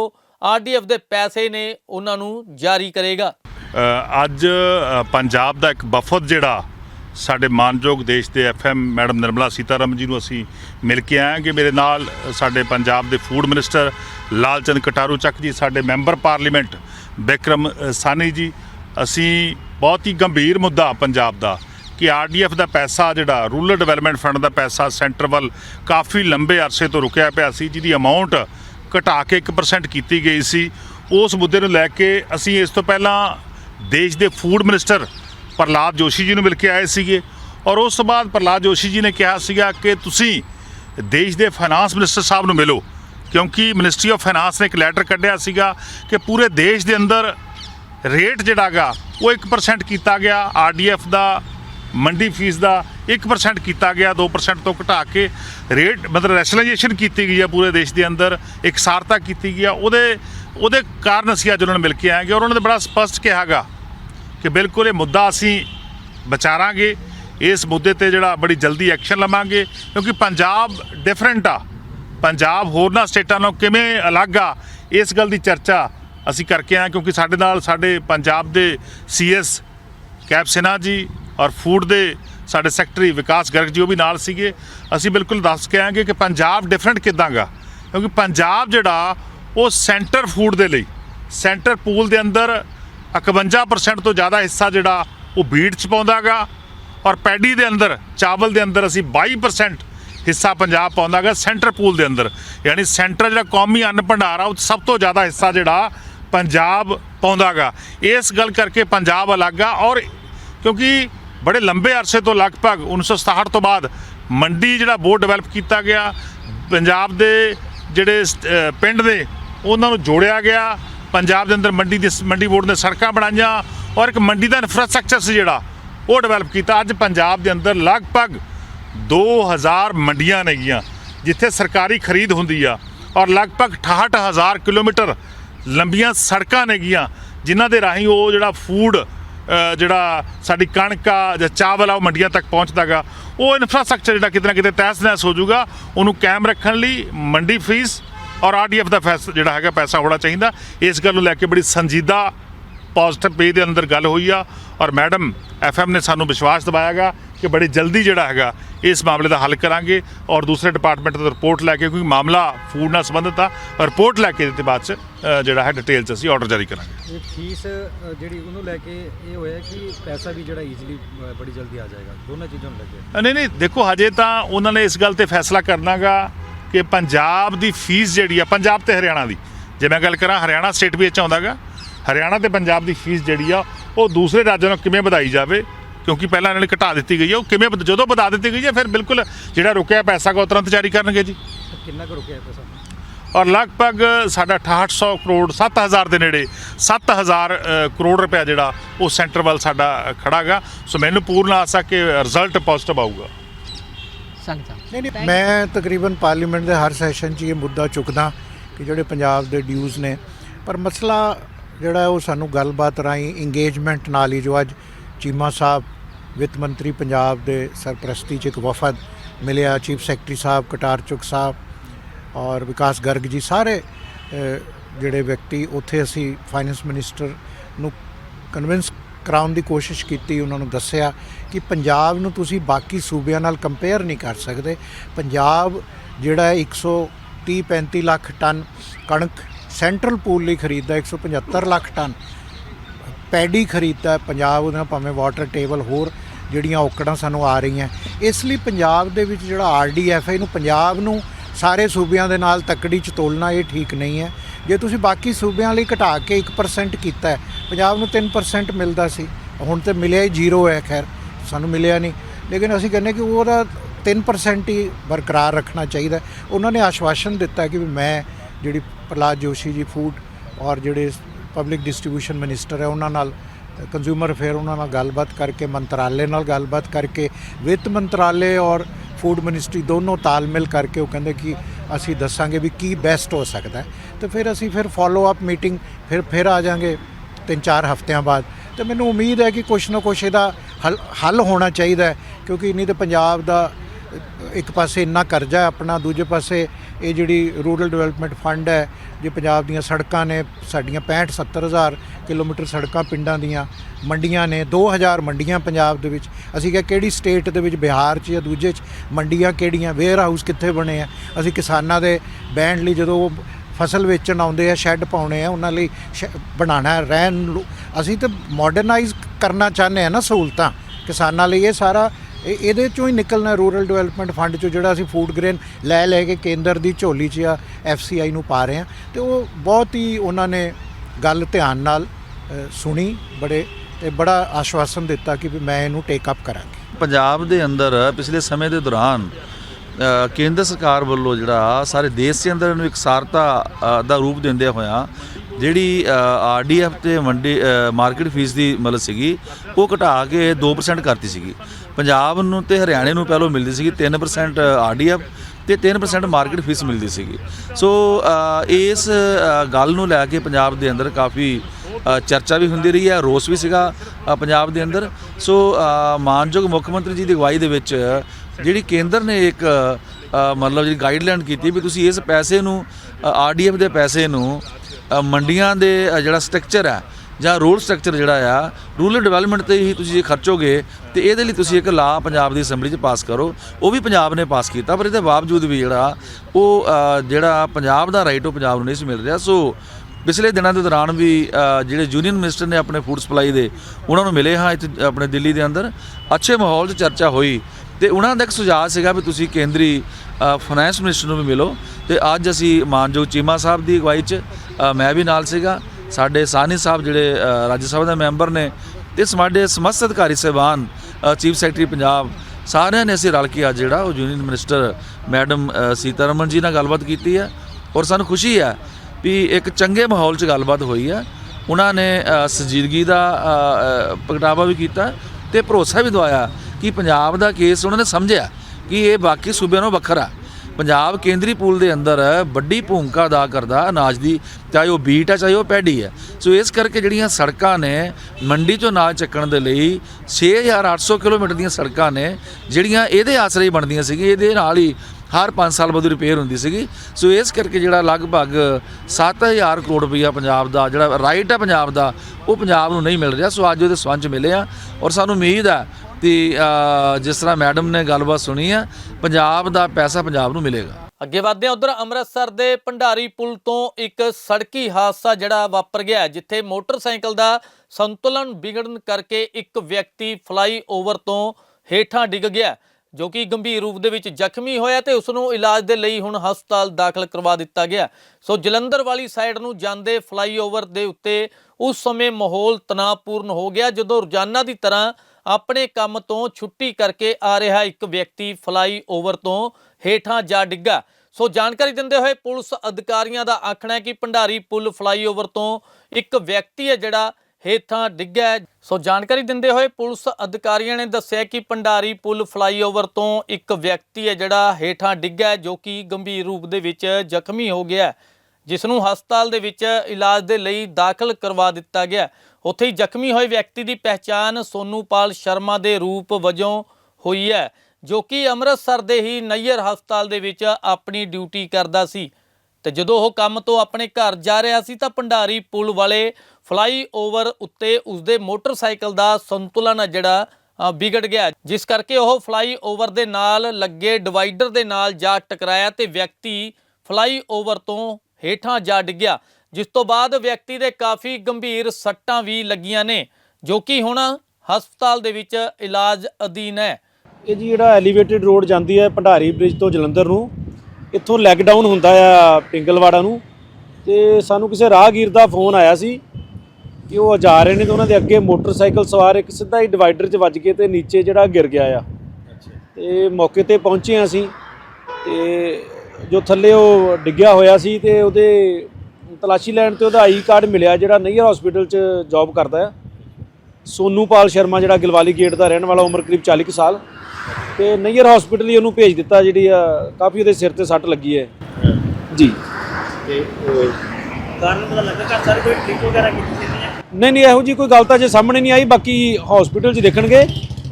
ਆਰਡੀਐਫ ਦੇ ਪੈਸੇ ਨੇ, ਉਹਨਾਂ ਨੂੰ ਜਾਰੀ ਕਰੇਗਾ। ਅੱਜ ਪੰਜਾਬ ਦਾ ਇੱਕ ਵਫਦ ਜਿਹੜਾ ਸਾਡੇ ਮਾਨਯੋਗ ਦੇਸ਼ ਦੇ ਐਫਐਮ ਮੈਡਮ ਨਿਰਮਲਾ ਸੀਤਾਰਮਨ ਜੀ ਨੂੰ ਅਸੀਂ ਮਿਲ ਕੇ ਆਏ ਕਿ ਮੇਰੇ ਨਾਲ ਸਾਡੇ ਪੰਜਾਬ ਦੇ ਫੂਡ ਮਿਨਿਸਟਰ ਲਾਲਚੰਦ ਕਟਾਰੂ ਚੱਕ ਜੀ, ਸਾਡੇ ਮੈਂਬਰ ਪਾਰਲੀਮੈਂਟ ਬਿਕਰਮ ਸਾਨੀ ਜੀ। ਅਸੀਂ ਬਹੁਤ ਹੀ ਗੰਭੀਰ ਮੁੱਦਾ ਪੰਜਾਬ ਦਾ ਕਿ ਆਰਡੀਐਫ ਦਾ ਪੈਸਾ ਜਿਹੜਾ ਰੂਰਲ ਡਿਵੈਲਪਮੈਂਟ ਫੰਡ ਦਾ ਪੈਸਾ ਸੈਂਟਰ ਵੱਲ ਕਾਫੀ ਲੰਬੇ ਅਰਸੇ ਤੋਂ ਰੁਕਿਆ ਪਿਆ ਸੀ, ਜਿਹਦੀ ਅਮਾਉਂਟ ਘਟਾ ਕੇ 1% ਕੀਤੀ ਗਈ ਸੀ। ਉਸ ਮੁੱਦੇ ਨੂੰ ਲੈ ਕੇ ਅਸੀਂ ਇਸ ਤੋਂ ਪਹਿਲਾਂ ਦੇਸ਼ ਦੇ ਫੂਡ ਮਿਨਿਸਟਰ ਪ੍ਰਲਾਦ ਜੋਸ਼ੀ ਜੀ ਨੂੰ ਮਿਲ ਕੇ ਆਏ ਸੀਗੇ ਔਰ ਉਸ ਤੋਂ ਬਾਅਦ ਪ੍ਰਲਾਦ ਜੋਸ਼ੀ ਜੀ ਨੇ ਕਿਹਾ ਸੀਗਾ ਕਿ ਤੁਸੀਂ ਦੇਸ਼ ਦੇ ਫਾਈਨਾਂਸ ਮਿਨਿਸਟਰ ਸਾਹਿਬ ਨੂੰ ਮਿਲੋ, ਕਿਉਂਕਿ ਮਿਨਿਸਟਰੀ ਆਫ ਫਾਈਨਾਂਸ ਨੇ ਇੱਕ ਲੈਟਰ ਕੱਢਿਆ ਸੀਗਾ ਕਿ ਪੂਰੇ ਦੇਸ਼ ਦੇ ਅੰਦਰ ਰੇਟ ਜਿਹੜਾਗਾ ਉਹ 1% ਕੀਤਾ ਗਿਆ। ਆਰਡੀਐਫ ਦਾ ਮੰਡੀ ਫੀਸ ਦਾ 1% ਕੀਤਾ ਗਿਆ 2% ਤੋਂ ਘਟਾ ਕੇ ਰੇਟ ਮਤਲਬ ਰੈਸ਼ਨਲਾਈਜੇਸ਼ਨ ਕੀਤੀ ਗਈ ਹੈ ਪੂਰੇ ਦੇਸ਼ ਦੇ ਅੰਦਰ ਇਕਸਾਰਤਾ ਕੀਤੀ ਗਈ ਆ। ਉਹਦੇ ਉਹਦੇ ਕਾਰਨ ਅਸੀਂ ਅੱਜ ਉਹਨਾਂ ਨੂੰ ਮਿਲ ਕੇ ਆਏਗੇ ਔਰ ਉਹਨਾਂ ਨੇ ਬੜਾ ਸਪਸ਼ਟ ਕਿਹਾਗਾ ਕਿ ਬਿਲਕੁਲ ਇਹ ਮੁੱਦਾ ਅਸੀਂ ਵਿਚਾਰਾਂਗੇ, ਇਸ ਮੁੱਦੇ ਤੇ ਜਿਹੜਾ ਬੜੀ ਜਲਦੀ ਐਕਸ਼ਨ ਲਵਾਂਗੇ, ਕਿਉਂਕਿ ਪੰਜਾਬ ਡਿਫਰੈਂਟ ਆ। ਪੰਜਾਬ ਹੋਰਨਾਂ ਸਟੇਟਾਂ ਨਾਲੋਂ ਕਿਵੇਂ ਅਲੱਗ ਆ, ਇਸ ਗੱਲ ਦੀ ਚਰਚਾ ਅਸੀਂ ਕਰਕੇ ਆਏ ਕਿਉਂਕਿ ਸਾਡੇ ਨਾਲ ਸਾਡੇ ਪੰਜਾਬ ਦੇ ਸੀਐਸ ਕੈਪ ਸਿਨਹਾ ਜੀ ਔਰ ਫੂਡ ਦੇ ਸਾਡੇ ਸੈਕਟਰੀ ਵਿਕਾਸ ਗਰਗ ਜੀ ਉਹ ਵੀ ਨਾਲ ਸੀਗੇ। ਅਸੀਂ ਬਿਲਕੁਲ ਦੱਸ ਕੇ ਆਏਗੇ ਕਿ ਪੰਜਾਬ ਡਿਫਰੈਂਟ ਕਿੱਦਾਂ ਗਾ। ਕਿਉਂਕਿ ਪੰਜਾਬ ਜਿਹੜਾ, ਉਹ ਸੈਂਟਰ ਫੂਡ ਦੇ ਲਈ ਸੈਂਟਰ ਪੂਲ ਦੇ ਅੰਦਰ 51% ਤੋਂ ਜ਼ਿਆਦਾ ਹਿੱਸਾ ਜਿਹੜਾ, ਉਹ ਬੀਟ ਚ ਪਾਉਂਦਾਗਾ ਔਰ ਪੈਡੀ ਦੇ ਅੰਦਰ, ਚਾਵਲ ਦੇ ਅੰਦਰ ਅਸੀਂ 22% ਹਿੱਸਾ ਪੰਜਾਬ ਪਾਉਂਦਾਗਾ ਸੈਂਟਰ ਪੂਲ ਦੇ ਅੰਦਰ। ਯਾਨੀ ਸੈਂਟਰ ਜਿਹੜਾ ਕੌਮੀ ਅੰਨ ਭੰਡਾਰ ਆ, ਉਹ 'ਚ ਸਭ ਤੋਂ ਜ਼ਿਆਦਾ ਹਿੱਸਾ ਜਿਹੜਾ ਪੰਜਾਬ ਪਾਉਂਦਾਗਾ ਇਸ ਗੱਲ ਕਰਕੇ ਪੰਜਾਬ ਅਲੱਗ ਆ ਔਰ ਕਿਉਂਕਿ ਬੜੇ ਲੰਬੇ ਅਰਸੇ ਤੋਂ ਲਗਭਗ 1967 ਤੋਂ ਬਾਅਦ ਮੰਡੀ ਜਿਹੜਾ ਬੋਰਡ ਡਿਵੈਲਪ ਕੀਤਾ ਗਿਆ, ਪੰਜਾਬ ਦੇ ਜਿਹੜੇ ਪਿੰਡ ਨੇ, ਉਹਨਾਂ ਨੂੰ ਜੋੜਿਆ ਗਿਆ। ਪੰਜਾਬ ਦੇ ਅੰਦਰ ਮੰਡੀ ਦੀ, ਮੰਡੀ ਬੋਰਡ ਨੇ ਸੜਕਾਂ ਬਣਾਈਆਂ ਔਰ ਇੱਕ ਮੰਡੀ ਦਾ ਇਨਫਰਾਸਟ੍ਰਕਚਰ ਸੀ ਜਿਹੜਾ, ਉਹ ਡਿਵੈਲਪ ਕੀਤਾ। ਅੱਜ ਪੰਜਾਬ ਦੇ ਅੰਦਰ ਲਗਭਗ 2000 ਮੰਡੀਆਂ ਨੇਗੀਆਂ, ਜਿੱਥੇ ਸਰਕਾਰੀ ਖਰੀਦ ਹੁੰਦੀ ਆ ਔਰ ਲਗਭਗ 68000 ਕਿਲੋਮੀਟਰ ਲੰਬੀਆਂ ਸੜਕਾਂ ਨੇਗੀਆਂ, ਜਿਨ੍ਹਾਂ ਦੇ ਰਾਹੀਂ ਉਹ ਜਿਹੜਾ ਫੂਡ ਜਿਹੜਾ ਸਾਡੀ ਕਣਕ ਆ ਜਾਂ ਚਾਵਲ ਆ, ਉਹ ਮੰਡੀਆਂ ਤੱਕ ਪਹੁੰਚਦਾਗਾ। ਉਹ ਇਨਫਰਾਸਟ੍ਰਕਚਰ ਜਿਹੜਾ ਕਿਤੇ ਨਾ ਕਿਤੇ ਤਹਿਸ ਨਹਿਸ ਹੋ ਜਾਊਗਾ, ਉਹਨੂੰ ਕਾਇਮ ਰੱਖਣ ਲਈ ਮੰਡੀ ਫੀਸ ਔਰ ਆਰਡੀਐਫ ਦਾ ਫੈਸ, ਜਿਹੜਾ ਹੈਗਾ, ਪੈਸਾ ਹੋਣਾ ਚਾਹੀਦਾ। ਇਸ ਗੱਲ ਨੂੰ ਲੈ ਕੇ ਬੜੀ ਸੰਜੀਦਾ ਪੋਜ਼ਿਟਿਵ ਵੇ ਦੇ ਅੰਦਰ ਗੱਲ ਹੋਈ ਆ ਔਰ ਮੈਡਮ ਐਫਐਮ ਨੇ ਸਾਨੂੰ ਵਿਸ਼ਵਾਸ ਦਿਵਾਇਆਗਾ ਕਿ ਬੜੀ ਜਲਦੀ ਜਿਹੜਾ ਹੈਗਾ ਇਸ ਮਾਮਲੇ ਦਾ ਹੱਲ ਕਰਾਂਗੇ ਔਰ ਦੂਸਰੇ ਡਿਪਾਰਟਮੈਂਟ ਤੋਂ ਰਿਪੋਰਟ ਲੈ ਕੇ ਕਿਉਂਕਿ ਮਾਮਲਾ ਫੂਡ ਨਾਲ ਸੰਬੰਧਿਤ ਆ ਰਿਪੋਰਟ ਲੈ ਕੇ ਤੇ ਬਾਅਦ ਚ ਜਿਹੜਾ ਹੈ ਡਿਟੇਲ ਚ ਅਸੀਂ ਆਰਡਰ ਜਾਰੀ ਕਰਾਂਗੇ। ਇਹ ਫੀਸ ਜਿਹੜੀ ਉਹਨੂੰ ਲੈ ਕੇ ਇਹ ਹੋਇਆ ਕਿ ਪੈਸਾ ਵੀ ਜਿਹੜਾ ਈਜ਼ੀਲੀ ਬੜੀ ਜਲਦੀ ਆ ਜਾਏਗਾ। ਦੋਨਾਂ ਚੀਜ਼ਾਂ ਨੂੰ ਲੈ ਕੇ। ਨਹੀਂ ਨਹੀਂ ਦੇਖੋ ਹਜੇ ਤਾਂ ਉਹਨਾਂ ਨੇ ਇਸ ਗੱਲ ਤੇ ਫੈਸਲਾ ਕਰਨਾਗਾ ਕਿ ਪੰਜਾਬ ਦੀ ਫੀਸ ਜਿਹੜੀ ਆ ਪੰਜਾਬ ਤੇ ਹਰਿਆਣਾ ਦੀ ਜੇ ਮੈਂ ਗੱਲ ਕਰਾਂ ਹਰਿਆਣਾ ਸਟੇਟ ਵਿੱਚ ਆਉਂਦਾਗਾ ਹਰਿਆਣਾ ਤੇ ਪੰਜਾਬ ਦੀ ਫੀਸ ਜਿਹੜੀ ਆ ਉਹ ਦੂਸਰੇ ਰਾਜਾਂ ਨਾਲ ਕਿਵੇਂ ਵਧਾਈ ਜਾਵੇ ਕਿਉਂਕਿ ਪਹਿਲਾਂ ਇਹਨਾਂ ਨੇ ਘਟਾ ਦਿੱਤੀ ਗਈ ਹੈ। ਉਹ ਕਿਵੇਂ ਜਦੋਂ ਵਧਾ ਦਿੱਤੀ ਗਈ ਹੈ ਫਿਰ ਬਿਲਕੁਲ ਜਿਹੜਾ ਰੁਕਿਆ ਪੈਸਾ ਕੋ ਤੁਰੰਤ ਜਾਰੀ ਕਰਨਗੇ ਜੀ। ਕਿੰਨਾ ਕੁ ਰੁਕਿਆ ਪੈਸਾ? ਔਰ ਲਗਭਗ ਸਾਡਾ 6800 ਕਰੋੜ 7000 ਦੇ ਨੇੜੇ 7000 ਅ, ਕਰੋੜ ਰੁਪਇਆ ਜਿਹੜਾ ਉਹ ਸੈਂਟਰ ਵੱਲ ਸਾਡਾ ਖੜਾਗਾ ਸੋ ਮੈਨੂੰ ਪੂਰਨ ਆਸ ਹੈ ਕਿ ਰਿਜ਼ਲਟ ਪੋਜ਼ਿਟਿਵ ਆਊਗਾ। ਮੈਂ ਤਕਰੀਬਨ ਪਾਰਲੀਮੈਂਟ ਦੇ ਹਰ ਸੈਸ਼ਨ 'ਚ ਇਹ ਮੁੱਦਾ ਚੁੱਕਦਾ ਕਿ ਜਿਹੜੇ ਪੰਜਾਬ ਦੇ ਡਿਊਜ਼ ਨੇ ਪਰ ਮਸਲਾ ਜਿਹੜਾ ਉਹ ਸਾਨੂੰ ਗੱਲਬਾਤ ਰਾਹੀਂ ਇੰਗੇਜਮੈਂਟ ਨਾਲ ਹੀ ਜੋ ਅੱਜ ਚੀਮਾ ਸਾਹਿਬ ਵਿੱਤ ਮੰਤਰੀ ਪੰਜਾਬ ਦੇ ਸਰਪ੍ਰਸਤੀ 'ਚ ਇੱਕ ਵਫਦ ਮਿਲਿਆ, ਚੀਫ ਸੈਕਟਰੀ ਸਾਹਿਬ, ਕਟਾਰ ਚੁਕ ਸਾਹਿਬ ਔਰ ਵਿਕਾਸ ਗਰਗ ਜੀ, ਸਾਰੇ ਜਿਹੜੇ ਵਿਅਕਤੀ ਉੱਥੇ ਅਸੀਂ ਫਾਈਨੈਂਸ ਮਿਨਿਸਟਰ ਨੂੰ ਕਨਵਿੰਸ ਕਰਾਉਣ ਦੀ ਕੋਸ਼ਿਸ਼ ਕੀਤੀ, ਉਹਨਾਂ ਨੂੰ ਦੱਸਿਆ ਕਿ ਪੰਜਾਬ ਨੂੰ ਤੁਸੀਂ ਬਾਕੀ ਸੂਬਿਆਂ ਨਾਲ ਕੰਪੇਅਰ ਨਹੀਂ ਕਰ ਸਕਦੇ। ਪੰਜਾਬ ਜਿਹੜਾ ਹੈ 130 35 ਲੱਖ ਟਨ ਕਣਕ ਸੈਂਟਰਲ ਪੂਲ ਲਈ ਖਰੀਦਦਾ 175 ਲੱਖ ਟਨ। ਪੈਡੀ ਖਰੀਦਦਾ ਪੰਜਾਬ ਉਹਨਾਂ ਭਾਵੇਂ ਵਾਟਰ ਟੇਬਲ ਹੋਰ ਜਿਹੜੀਆਂ ਔਕੜਾਂ ਸਾਨੂੰ ਆ ਰਹੀਆਂ। ਇਸ ਲਈ ਪੰਜਾਬ ਦੇ ਵਿੱਚ ਜਿਹੜਾ ਆਰਡੀਐਫ ਹੈ ਇਹਨੂੰ ਪੰਜਾਬ ਨੂੰ ਸਾਰੇ ਸੂਬਿਆਂ ਦੇ ਨਾਲ ਤੱਕੜੀ ਚ ਤੋਲਣਾ ਇਹ ਠੀਕ ਨਹੀਂ ਹੈ। ਜੇ ਤੁਸੀਂ ਬਾਕੀ ਸੂਬਿਆਂ ਲਈ ਘਟਾ ਕੇ 1% ਕੀਤਾ ਪੰਜਾਬ ਨੂੰ 3% ਮਿਲਦਾ ਸੀ। ਹੁਣ ਤੇ ਮਿਲਿਆ ਹੀ ਜ਼ੀਰੋ ਹੈ, ਖੈਰ, ਸਾਨੂੰ ਮਿਲਿਆ ਨਹੀਂ। ਲੇਕਿਨ ਅਸੀਂ ਕਹਿੰਦੇ ਕਿ ਉਹਦਾ 3% ਹੀ ਬਰਕਰਾਰ ਰੱਖਣਾ ਚਾਹੀਦਾ ਉਹਨਾਂ ਨੇ ਆਸ਼ਵਾਸਨ ਦਿੱਤਾ ਕਿ ਵੀ ਮੈਂ ਜਿਹੜੀ ਪ੍ਰਲਾਦ ਜੋਸ਼ੀ ਜੀ ਫੂਡ ਔਰ ਜਿਹੜੇ ਪਬਲਿਕ ਡਿਸਟ੍ਰੀਬਿਊਸ਼ਨ ਮਿਨਿਸਟਰ ਹੈ ਉਹਨਾਂ ਨਾਲ ਕੰਜ਼ਿਊਮਰ ਅਫੇਅਰ ਉਹਨਾਂ ਨਾਲ ਗੱਲਬਾਤ ਕਰਕੇ, ਮੰਤਰਾਲੇ ਨਾਲ ਗੱਲਬਾਤ ਕਰਕੇ, ਵਿੱਤ ਮੰਤਰਾਲੇ ਔਰ ਫੂਡ ਮਿਨਿਸਟਰੀ ਦੋਨੋਂ ਤਾਲਮੇਲ ਕਰਕੇ ਉਹ ਕਹਿੰਦੇ ਕਿ ਅਸੀਂ ਦੱਸਾਂਗੇ ਵੀ ਕੀ ਬੈਸਟ ਹੋ ਸਕਦਾ ਹੈ। ਤੇ ਫਿਰ ਅਸੀਂ ਫਿਰ ਫਾਲੋ ਅਪ ਮੀਟਿੰਗ ਫਿਰ ਫਿਰ ਆ ਜਾਾਂਗੇ ਤਿੰਨ ਚਾਰ ਹਫ਼ਤਿਆਂ ਬਾਅਦ। ਤੇ ਮੈਨੂੰ ਉਮੀਦ ਹੈ ਕਿ ਕੁਛ ਨਾ ਕੁਛ ਇਹਦਾ ਹੱਲ ਹੱਲ ਹੋਣਾ ਚਾਹੀਦਾ ਕਿਉਂਕਿ ਨਹੀਂ ਤੇ ਪੰਜਾਬ ਦਾ ਇੱਕ ਪਾਸੇ ਇੰਨਾ ਕਰਜ਼ਾ ਆਪਣਾ ਦੂਜੇ ਪਾਸੇ ਇਹ ਜਿਹੜੀ ਰੂਰਲ ਡਿਵੈਲਪਮੈਂਟ ਫੰਡ ਹੈ, ਜੇ ਪੰਜਾਬ ਦੀਆਂ ਸੜਕਾਂ ਨੇ ਸਾਡੀਆਂ 65 70 ਹਜ਼ਾਰ ਕਿਲੋਮੀਟਰ ਸੜਕਾਂ ਪਿੰਡਾਂ ਦੀਆਂ ਮੰਡੀਆਂ ਨੇ 2000 ਮੰਡੀਆਂ ਪੰਜਾਬ ਦੇ ਵਿੱਚ। ਅਸੀਂ ਕਿਹਾ ਕਿਹੜੀ ਸਟੇਟ ਦੇ ਵਿੱਚ, ਬਿਹਾਰ 'ਚ ਜਾਂ ਦੂਜੇ 'ਚ, ਮੰਡੀਆਂ ਕਿਹੜੀਆਂ ਵੇਅਰ ਹਾਊਸ ਕਿੱਥੇ ਬਣੇ ਆ? ਅਸੀਂ ਕਿਸਾਨਾਂ ਦੇ ਬੈਂਡ ਲਈ ਜਦੋਂ ਉਹ ਫਸਲ ਵੇਚਣ ਆਉਂਦੇ ਆ, ਸ਼ੈੱਡ ਪਾਉਣੇ ਆ, ਉਹਨਾਂ ਲਈ ਸ਼ੈ- ਬਣਾਉਣਾ ਰਹਿਣ ਨੂੰ ਅਸੀਂ ਤਾਂ ਮਾਡਰਨਾਈਜ਼ ਕਰਨਾ ਚਾਹੁੰਦੇ ਆ ਨਾ ਸਹੂਲਤਾਂ। ਕਿਸਾਨਾਂ ਲਈ ਇਹ ਸਾਰਾ ਇਹ ਇਹਦੇ ਚੋਂ ਹੀ ਨਿਕਲਣਾ ਰੂਰਲ ਡਿਵੈਲਪਮੈਂਟ ਫੰਡ ਚੋਂ ਜਿਹੜਾ ਅਸੀਂ ਫੂਡ ਗ੍ਰੇਨ ਲੈ ਲੈ ਕੇ ਕੇਂਦਰ ਦੀ ਝੋਲੀ 'ਚ ਆ ਐਫਸੀਆਈ ਨੂੰ ਪਾ ਰਹੇ ਆ ਤੇ ਉਹ ਬਹੁਤ ਹੀ ਉਹਨਾਂ ਨੇ ਗੱਲ ਧਿਆਨ ਨਾਲ ਸੁਣੀ ਬੜੇ ਤੇ ਬੜਾ ਆਸ਼ਵਾਸਨ ਦਿੱਤਾ ਕਿ ਵੀ ਮੈਂ ਇਹਨੂੰ ਟੇਕ ਅਪ ਕਰਾਂਗੀ। ਪੰਜਾਬ ਦੇ ਅੰਦਰ ਪਿਛਲੇ ਸਮੇਂ ਦੇ ਦੌਰਾਨ ਕੇਂਦਰ ਸਰਕਾਰ ਵੱਲੋਂ ਜਿਹੜਾ ਸਾਰੇ ਦੇਸ਼ ਦੇ ਅੰਦਰ ਇਹਨੂੰ ਇਕਸਾਰਤਾ ਅ, ਦਾ ਰੂਪ ਦਿੰਦੇ ਹੋਇਆ ਜਿਹੜੀ ਆਰਡੀਐਫ ਤੇ ਮੰਡੀ ਮਾਰਕੀਟ ਫੀਸ ਦੀ ਮਤਲਬ ਸੀਗੀ, ਉਹ ਘਟਾ ਕੇ 2% ਕਰਤੀ ਸੀਗੀ। ਪੰਜਾਬ ਨੂੰ ਤੇ ਹਰਿਆਣੇ ਨੂੰ ਪਹਿਲਾਂ ਮਿਲਦੀ ਸੀਗੀ 3% ਆਰਡੀਐਫ ਤੇ 3% ਮਾਰਕੀਟ ਫੀਸ ਮਿਲਦੀ ਸੀਗੀ। ਸੋ ਇਸ ਗੱਲ ਨੂੰ ਲੈ ਕੇ ਪੰਜਾਬ ਦੇ ਅੰਦਰ ਕਾਫੀ ਚਰਚਾ ਵੀ ਹੁੰਦੀ ਰਹੀ ਹੈ, ਰੋਸ ਵੀ ਸੀਗਾ ਪੰਜਾਬ ਦੇ ਅੰਦਰ। ਸੋ ਮਾਨਯੋਗ ਮੁੱਖ ਮੰਤਰੀ ਜੀ ਦੀ ਅਗਵਾਈ ਦੇ ਵਿੱਚ ਜਿਹੜੀ ਕੇਂਦਰ ਨੇ ਇੱਕ ਮਤਲਬ ਜਿਹੜੀ ਗਾਈਡਲਾਈਨ ਕੀਤੀ ਵੀ ਤੁਸੀਂ ਇਸ ਪੈਸੇ ਨੂੰ ਆਰਡੀਐਫ ਦੇ ਪੈਸੇ ਨੂੰ ਮੰਡੀਆਂ ਦੇ ਜਿਹੜਾ ਸਟਰਕਚਰ ਹੈ, ਜਾਂ ਰੂਲ ਸਟਰਕਚਰ ਜਿਹੜਾ ਆ ਰੂਰਲ ਡਿਵੈਲਪਮੈਂਟ ਤੇ ਹੀ ਤੁਸੀਂ ਜੇ ਖਰਚੋਗੇ, ਤੇ ਇਹਦੇ ਲਈ ਤੁਸੀਂ ਇੱਕ ਲਾ ਪੰਜਾਬ ਦੀ ਅਸੈਂਬਲੀ 'ਚ ਪਾਸ ਕਰੋ। ਉਹ ਵੀ ਪੰਜਾਬ ਨੇ ਪਾਸ ਕੀਤਾ, ਪਰ ਇਹਦੇ ਬਾਵਜੂਦ ਵੀ ਜਿਹੜਾ, ਉਹ ਜਿਹੜਾ ਪੰਜਾਬ ਦਾ ਰਾਈਟ ਉਹ ਪੰਜਾਬ ਨੂੰ ਨਹੀਂ ਸੀ ਮਿਲ ਰਿਹਾ। ਸੋ ਪਿਛਲੇ ਦਿਨਾਂ ਦੇ ਦੌਰਾਨ ਵੀ ਜਿਹੜੇ ਯੂਨੀਅਨ ਮਿਨਿਸਟਰ ਨੇ ਆਪਣੇ ਫੂਡ ਸਪਲਾਈ ਦੇ, ਉਹਨਾਂ ਨੂੰ ਮਿਲੇ ਹਾਂ ਇੱਥੇ, ਆਪਣੇ ਦਿੱਲੀ ਦੇ ਅੰਦਰ। ਅੱਛੇ ਮਾਹੌਲ 'ਚ ਚਰਚਾ ਹੋਈ, ਤੇ ਉਹਨਾਂ ਦਾ ਇੱਕ ਸੁਝਾਅ ਸੀਗਾ ਵੀ ਤੁਸੀਂ ਕੇਂਦਰੀ ਫਾਈਨੈਂਸ ਮਿਨਿਸਟਰ ਨੂੰ ਵੀ ਮਿਲੋ ਤੇ ਅੱਜ ਅਸੀਂ ਮਾਨਯੋਗ ਚੀਮਾ ਸਾਹਿਬ ਦੀ ਅਗਵਾਈ 'ਚ ਮੈਂ ਵੀ ਨਾਲ ਸੀਗਾ। ਸਾਡੇ ਸਾਨੀ ਸਾਹਿਬ ਜਿਹੜੇ ਰਾਜ ਸਭਾ ਦੇ ਮੈਂਬਰ ਨੇ ਤੇ ਸਾਡੇ ਸਮਸਤ ਅਧਿਕਾਰੀ ਸਹਿਬਾਨ ਚੀਫ ਸੈਕਟਰੀ ਪੰਜਾਬ ਸਾਰਿਆਂ ਨੇ ਅਸੀਂ ਰਲ ਕੇ ਅੱਜ ਜਿਹੜਾ ਉਹ ਯੂਨੀਅਨ ਮਿਨਿਸਟਰ ਮੈਡਮ ਸੀਤਾਰਮਨ ਜੀ ਨਾਲ ਗੱਲਬਾਤ ਕੀਤੀ ਹੈ ਔਰ ਸਾਨੂੰ ਖੁਸ਼ੀ ਹੈ ਵੀ ਇੱਕ ਚੰਗੇ ਮਾਹੌਲ 'ਚ ਗੱਲਬਾਤ ਹੋਈ ਹੈ। ਉਹਨਾਂ ਨੇ ਅ, ਸੰਜੀਦਗੀ ਦਾ ਪ੍ਰਗਟਾਵਾ ਵੀ ਕੀਤਾ ਤੇ ਭਰੋਸਾ ਵੀ ਦਵਾਇਆ ਕਿ ਪੰਜਾਬ ਦਾ ਕੇਸ ਉਹਨਾਂ ਨੇ ਸਮਝਿਆ। ਕਿ ਇਹ ਬਾਕੀ ਸੂਬਿਆਂ ਨਾਲੋਂ ਵੱਖਰਾ? ਪੰਜਾਬ ਕੇਂਦਰੀ ਪੂਲ ਦੇ ਅੰਦਰ ਵੱਡੀ ਭੂਮਿਕਾ ਅਦਾ ਕਰਦਾ ਅਨਾਜ ਦੀ, ਚਾਹੇ ਉਹ ਬੀਟ ਹੈ ਚਾਹੇ ਉਹ ਪੈਡੀ ਹੈ ਸੋ ਇਸ ਕਰਕੇ ਜਿਹੜੀਆਂ ਸੜਕਾਂ ਨੇ, ਮੰਡੀ ਚੋਂ ਅਨਾਜ ਚੱਕਣ ਦੇ ਲਈ 6800 ਕਿਲੋਮੀਟਰ ਦੀਆਂ ਸੜਕਾਂ ਨੇ, ਜਿਹੜੀਆਂ ਇਹਦੇ ਆਸਰੇ ਹੀ ਬਣਦੀਆਂ ਸੀਗੀਆਂ, ਇਹਦੇ ਨਾਲ ਹੀ ਹਰ 5 ਸਾਲ ਬਾਅਦ ਰਿਪੇਅਰ ਹੁੰਦੀ ਸੀਗੀ। ਸੋ ਇਸ ਕਰਕੇ ਜਿਹੜਾ ਲਗਭਗ 7000 ਕਰੋੜ ਰੁਪਈਆ ਪੰਜਾਬ ਦਾ, ਜਿਹੜਾ ਰਾਈਟ ਹੈ ਪੰਜਾਬ ਦਾ, ਉਹ ਪੰਜਾਬ ਨੂੰ ਨਹੀਂ ਮਿਲ ਰਿਹਾ। ਸੋ ਅੱਜ ਉਹਦੇ ਸਵੰਚ ਮਿਲੇ ਆ ਔਰ ਸਾਨੂੰ ਉਮੀਦ ਹੈ ਕਿ ਜਿਸ ਤਰ੍ਹਾਂ ਮੈਡਮ ਨੇ ਗੱਲਬਾਤ ਸੁਣੀ ਹੈ ਪੰਜਾਬ ਦਾ ਪੈਸਾ ਪੰਜਾਬ ਨੂੰ ਮਿਲੇਗਾ। ਅੱਗੇ ਵਧਦੇ ਹਾਂ, ਉਧਰ ਅੰਮ੍ਰਿਤਸਰ ਦੇ ਭੰਡਾਰੀ ਪੁਲ ਤੋਂ ਇੱਕ ਸੜਕੀ ਹਾਦਸਾ ਜਿਹੜਾ ਵਾਪਰ ਗਿਆ ਜਿੱਥੇ ਮੋਟਰਸਾਈਕਲ ਦਾ ਸੰਤੁਲਨ ਵਿਗੜਨ ਕਰਕੇ ਇੱਕ ਵਿਅਕਤੀ ਫਲਾਈ ਓਵਰ ਤੋਂ ਹੇਠਾਂ ਡਿੱਗ ਗਿਆ ਜੋ ਕਿ ਗੰਭੀਰ ਰੂਪ ਦੇ ਵਿੱਚ ਜ਼ਖਮੀ ਹੋਇਆ ਤੇ ਉਸ ਨੂੰ ਇਲਾਜ ਦੇ ਲਈ ਹੁਣ ਹਸਪਤਾਲ ਦਾਖਲ ਕਰਵਾ ਦਿੱਤਾ ਗਿਆ ਸੋ ਜਲੰਧਰ ਵਾਲੀ ਸਾਈਡ ਨੂੰ ਜਾਂਦੇ ਫਲਾਈਓਵਰ ਦੇ ਉੱਤੇ ਉਸ ਸਮੇਂ ਮਾਹੌਲ ਤਣਾਅਪੂਰਨ ਹੋ ਗਿਆ, ਜਦੋਂ ਰੋਜ਼ਾਨਾ ਦੀ ਤਰ੍ਹਾਂ ਆਪਣੇ ਕੰਮ ਤੋਂ ਛੁੱਟੀ ਕਰਕੇ ਆ ਰਿਹਾ ਇੱਕ ਵਿਅਕਤੀ ਫਲਾਈ ਓਵਰ ਤੋਂ ਹੇਠਾਂ ਜਾ ਡਿੱਗਾ। ਸੋ ਜਾਣਕਾਰੀ ਦਿੰਦੇ ਹੋਏ ਪੁਲਿਸ ਅਧਿਕਾਰੀਆਂ ਦਾ ਆਖਣਾ ਹੈ ਕਿ ਭੰਡਾਰੀ ਪੁਲ ਫਲਾਈਓਵਰ ਤੋਂ ਇੱਕ ਵਿਅਕਤੀ ਹੈ ਜਿਹੜਾ ਹੇਠਾਂ ਡਿੱਗਾ ਸੋ ਜਾਣਕਾਰੀ ਦਿੰਦੇ ਹੋਏ ਪੁਲਿਸ ਅਧਿਕਾਰੀਆਂ ਨੇ ਦੱਸਿਆ ਕਿ ਭੰਡਾਰੀ ਪੁਲ ਫਲਾਈਓਵਰ ਤੋਂ ਇੱਕ ਵਿਅਕਤੀ ਹੈ ਜਿਹੜਾ ਹੇਠਾਂ ਡਿੱਗਾ ਜੋ ਕਿ ਗੰਭੀਰ ਰੂਪ ਦੇ ਵਿੱਚ ਜ਼ਖਮੀ ਹੋ ਗਿਆ ਹੈ, ਜਿਸ ਨੂੰ ਹਸਪਤਾਲ ਦੇ ਵਿੱਚ ਇਲਾਜ ਦੇ ਲਈ ਦਾਖਲ ਕਰਵਾ ਦਿੱਤਾ ਗਿਆ ਉੱਥੇ ਹੀ ਜ਼ਖਮੀ ਹੋਏ ਵਿਅਕਤੀ ਦੀ ਪਹਿਚਾਣ ਸੋਨੂਪਾਲ ਸ਼ਰਮਾ ਦੇ ਰੂਪ ਵਜੋਂ ਹੋਈ ਹੈ ਜੋ ਕਿ ਅੰਮ੍ਰਿਤਸਰ ਦੇ ਹੀ ਨਈਅਰ ਹਸਪਤਾਲ ਦੇ ਵਿੱਚ ਆਪਣੀ ਡਿਊਟੀ ਕਰਦਾ ਸੀ। ਤੇ ਜਦੋਂ ਉਹ ਕੰਮ ਤੋਂ ਆਪਣੇ ਘਰ ਜਾ ਰਿਹਾ ਸੀ ਤਾਂ ਭੰਡਾਰੀ ਪੁਲ ਵਾਲੇ ਫਲਾਈ ਓਵਰ ਉੱਤੇ ਉਸਦੇ ਮੋਟਰਸਾਈਕਲ ਦਾ ਸੰਤੁਲਨ ਹੈ ਜਿਹੜਾ ਅ, ਵਿਗੜ ਗਿਆ। ਜਿਸ ਕਰਕੇ ਉਹ ਫਲਾਈ ਓਵਰ ਦੇ ਨਾਲ ਲੱਗੇ ਡਿਵਾਈਡਰ ਦੇ ਨਾਲ ਜਾ ਟਕਰਾਇਆ ਤੇ ਵਿਅਕਤੀ ਫਲਾਈ ਓਵਰ ਤੋਂ ਹੇਠਾਂ ਜਾ ਡਿੱਗਿਆ। ਜਿਸ ਤੋਂ ਬਾਅਦ ਵਿਅਕਤੀ ਦੇ ਕਾਫੀ ਗੰਭੀਰ ਸੱਟਾਂ ਵੀ ਲੱਗੀਆਂ ਨੇ ਜੋ ਕਿ ਹੁਣ ਹਸਪਤਾਲ ਦੇ ਵਿੱਚ ਇਲਾਜ ਅਧੀਨ ਹੈ। ਇਹ ਜੀ ਜਿਹੜਾ ਐਲੀਵੇਟਡ ਰੋਡ ਜਾਂਦੀ ਹੈ ਭੰਡਾਰੀ ਬ੍ਰਿਜ ਤੋਂ ਜਲੰਧਰ ਨੂੰ ਇੱਥੋਂ ਲੈਗ ਡਾਊਨ ਹੁੰਦਾ ਆ ਪਿੰਗਲਵਾੜਾ ਨੂੰ ਤੇ ਸਾਨੂੰ ਕਿਸੇ ਰਾਹਗੀਰ ਦਾ ਫੋਨ ਆਇਆ ਸੀ ਕਿ ਉਹ ਜਾ ਰਹੇ ਨੇ ਤੇ ਉਹਨਾਂ ਦੇ ਅੱਗੇ ਮੋਟਰਸਾਈਕਲ ਸਵਾਰ ਇੱਕ ਸਿੱਧਾ ਹੀ ਡਿਵਾਈਡਰ 'ਚ ਵੱਜ ਕੇ ਤੇ ਨੀਚੇ ਜਿਹੜਾ ਗਿਰ ਗਿਆ ਆ। ਤੇ ਮੌਕੇ ਤੇ ਪਹੁੰਚੇ ਹਾਂ ਅਸੀਂ ਤੇ ਜੋ ਥੱਲੇ ਉਹ ਡਿੱਗਿਆ ਹੋਇਆ ਸੀ ਤੇ ਉਹਦੇ ਤਲਾਸ਼ੀ ਲੈਣ ਤੇ ਉਹਦਾ ਆਈ ਕਾਰਡ ਮਿਲਿਆ ਜਿਹੜਾ ਨਈਅਰ ਹਸਪੀਟਲ 'ਚ ਜੌਬ ਕਰਦਾ ਆ। ਸੋਨੂਪਾਲ ਸ਼ਰਮਾ ਜਿਹੜਾ ਗਿਲਵਾਲੀ ਗੇਟ ਦਾ ਰਹਿਣ ਵਾਲਾ ਉਮਰ ਕਰੀਬ 40 ਕੁ ਸਾਲ। ਤੇ ਨਈਅਰ ਹਸਪੀਟਲ ਹੀ ਉਹਨੂੰ ਭੇਜ ਦਿੱਤਾ ਜਿਹੜੀ ਆ ਕਾਫੀ ਉਹਦੇ ਸਿਰ ਤੇ ਸੱਟ ਲੱਗੀ ਹੈ। ਜੀ। ਤੇ ਕਾਰਨ ਪਤਾ ਲੱਗਾ ਕਿ ਸਾਰੇ ਕੋਈ ਟ੍ਰਿਕ ਵਗੈਰਾ ਕੀਤੀ ਸੀ ਨਹੀਂ ਨਹੀਂ ਇਹੋ ਜੀ ਕੋਈ ਗੱਲ ਤਾਂ ਜੇ ਸਾਹਮਣੇ ਨਹੀਂ ਆਈ ਬਾਕੀ ਹਸਪੀਟਲ 'ਚ ਦੇਖਣਗੇ।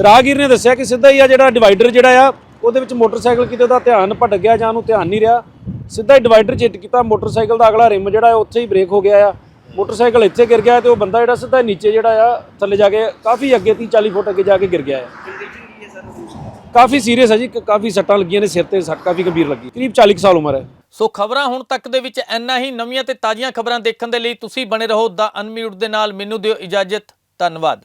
ਰਾਹਗੀਰ ਨੇ ਦੱਸਿਆ ਕਿ ਸਿੱਧਾ ਹੀ ਆ ਜਿਹੜਾ ਡਿਵਾਈਡਰ ਜਿਹੜਾ ਆ ਉਹਦੇ ਵਿੱਚ ਮੋਟਰਸਾਈਕਲ ਕਿਤੇ ਦਾ ਧਿਆਨ ਭਟਕ ਗਿਆ ਜਾਂ ਉਹਨੂੰ ਧਿਆਨ ਨਹੀਂ ਰਿਹਾ, ਸਿੱਧਾ ਹੀ ਡਿਵਾਈਡਰ ਚਿੱਟ ਕੀਤਾ, ਮੋਟਰਸਾਈਕਲ ਦਾ ਅਗਲਾ ਰਿਮ ਜਿਹੜਾ ਉੱਥੇ ਹੀ ਬ੍ਰੇਕ ਹੋ ਗਿਆ ਆ। ਮੋਟਰਸਾਈਕਲ ਇੱਥੇ ਗਿਰ ਗਿਆ ਤੇ ਉਹ ਬੰਦਾ ਜਿਹੜਾ ਸਿੱਧਾ ਨੀਚੇ ਜਿਹੜਾ ਆ, ਥੱਲੇ ਜਾ ਕੇ ਕਾਫੀ ਅੱਗੇ 30 40 ਫੁੱਟ ਅੱਗੇ ਜਾ ਕੇ ਗਿਰ ਗਿਆ ਆ। ਕਾਫੀ ਸੀਰੀਅਸ ਹੈ ਜੀ ਕਾਫੀ ਸੱਟਾਂ ਲੱਗੀਆਂ ਨੇ ਸਿਰ ਤੇ, ਸੱਟ ਕਾਫੀ ਗੰਭੀਰ ਲੱਗੀ। ਕਰੀਬ 40 ਕੁ ਸਾਲ ਉਮਰ ਹੈ। ਸੋ ਖਬਰਾਂ ਹੁਣ ਤੱਕ ਦੇ ਵਿੱਚ ਇੰਨਾ ਹੀ, ਨਵੀਆਂ ਤੇ ਤਾਜ਼ੀਆਂ ਖਬਰਾਂ ਦੇਖਣ ਦੇ ਲਈ ਤੁਸੀਂ ਬਣੇ ਰਹੋ ਦਾ ਅਨਮਿਊਟ ਦੇ ਨਾਲ। ਮੈਨੂੰ ਦਿਓ ਇਜਾਜ਼ਤ। ਧੰਨਵਾਦ।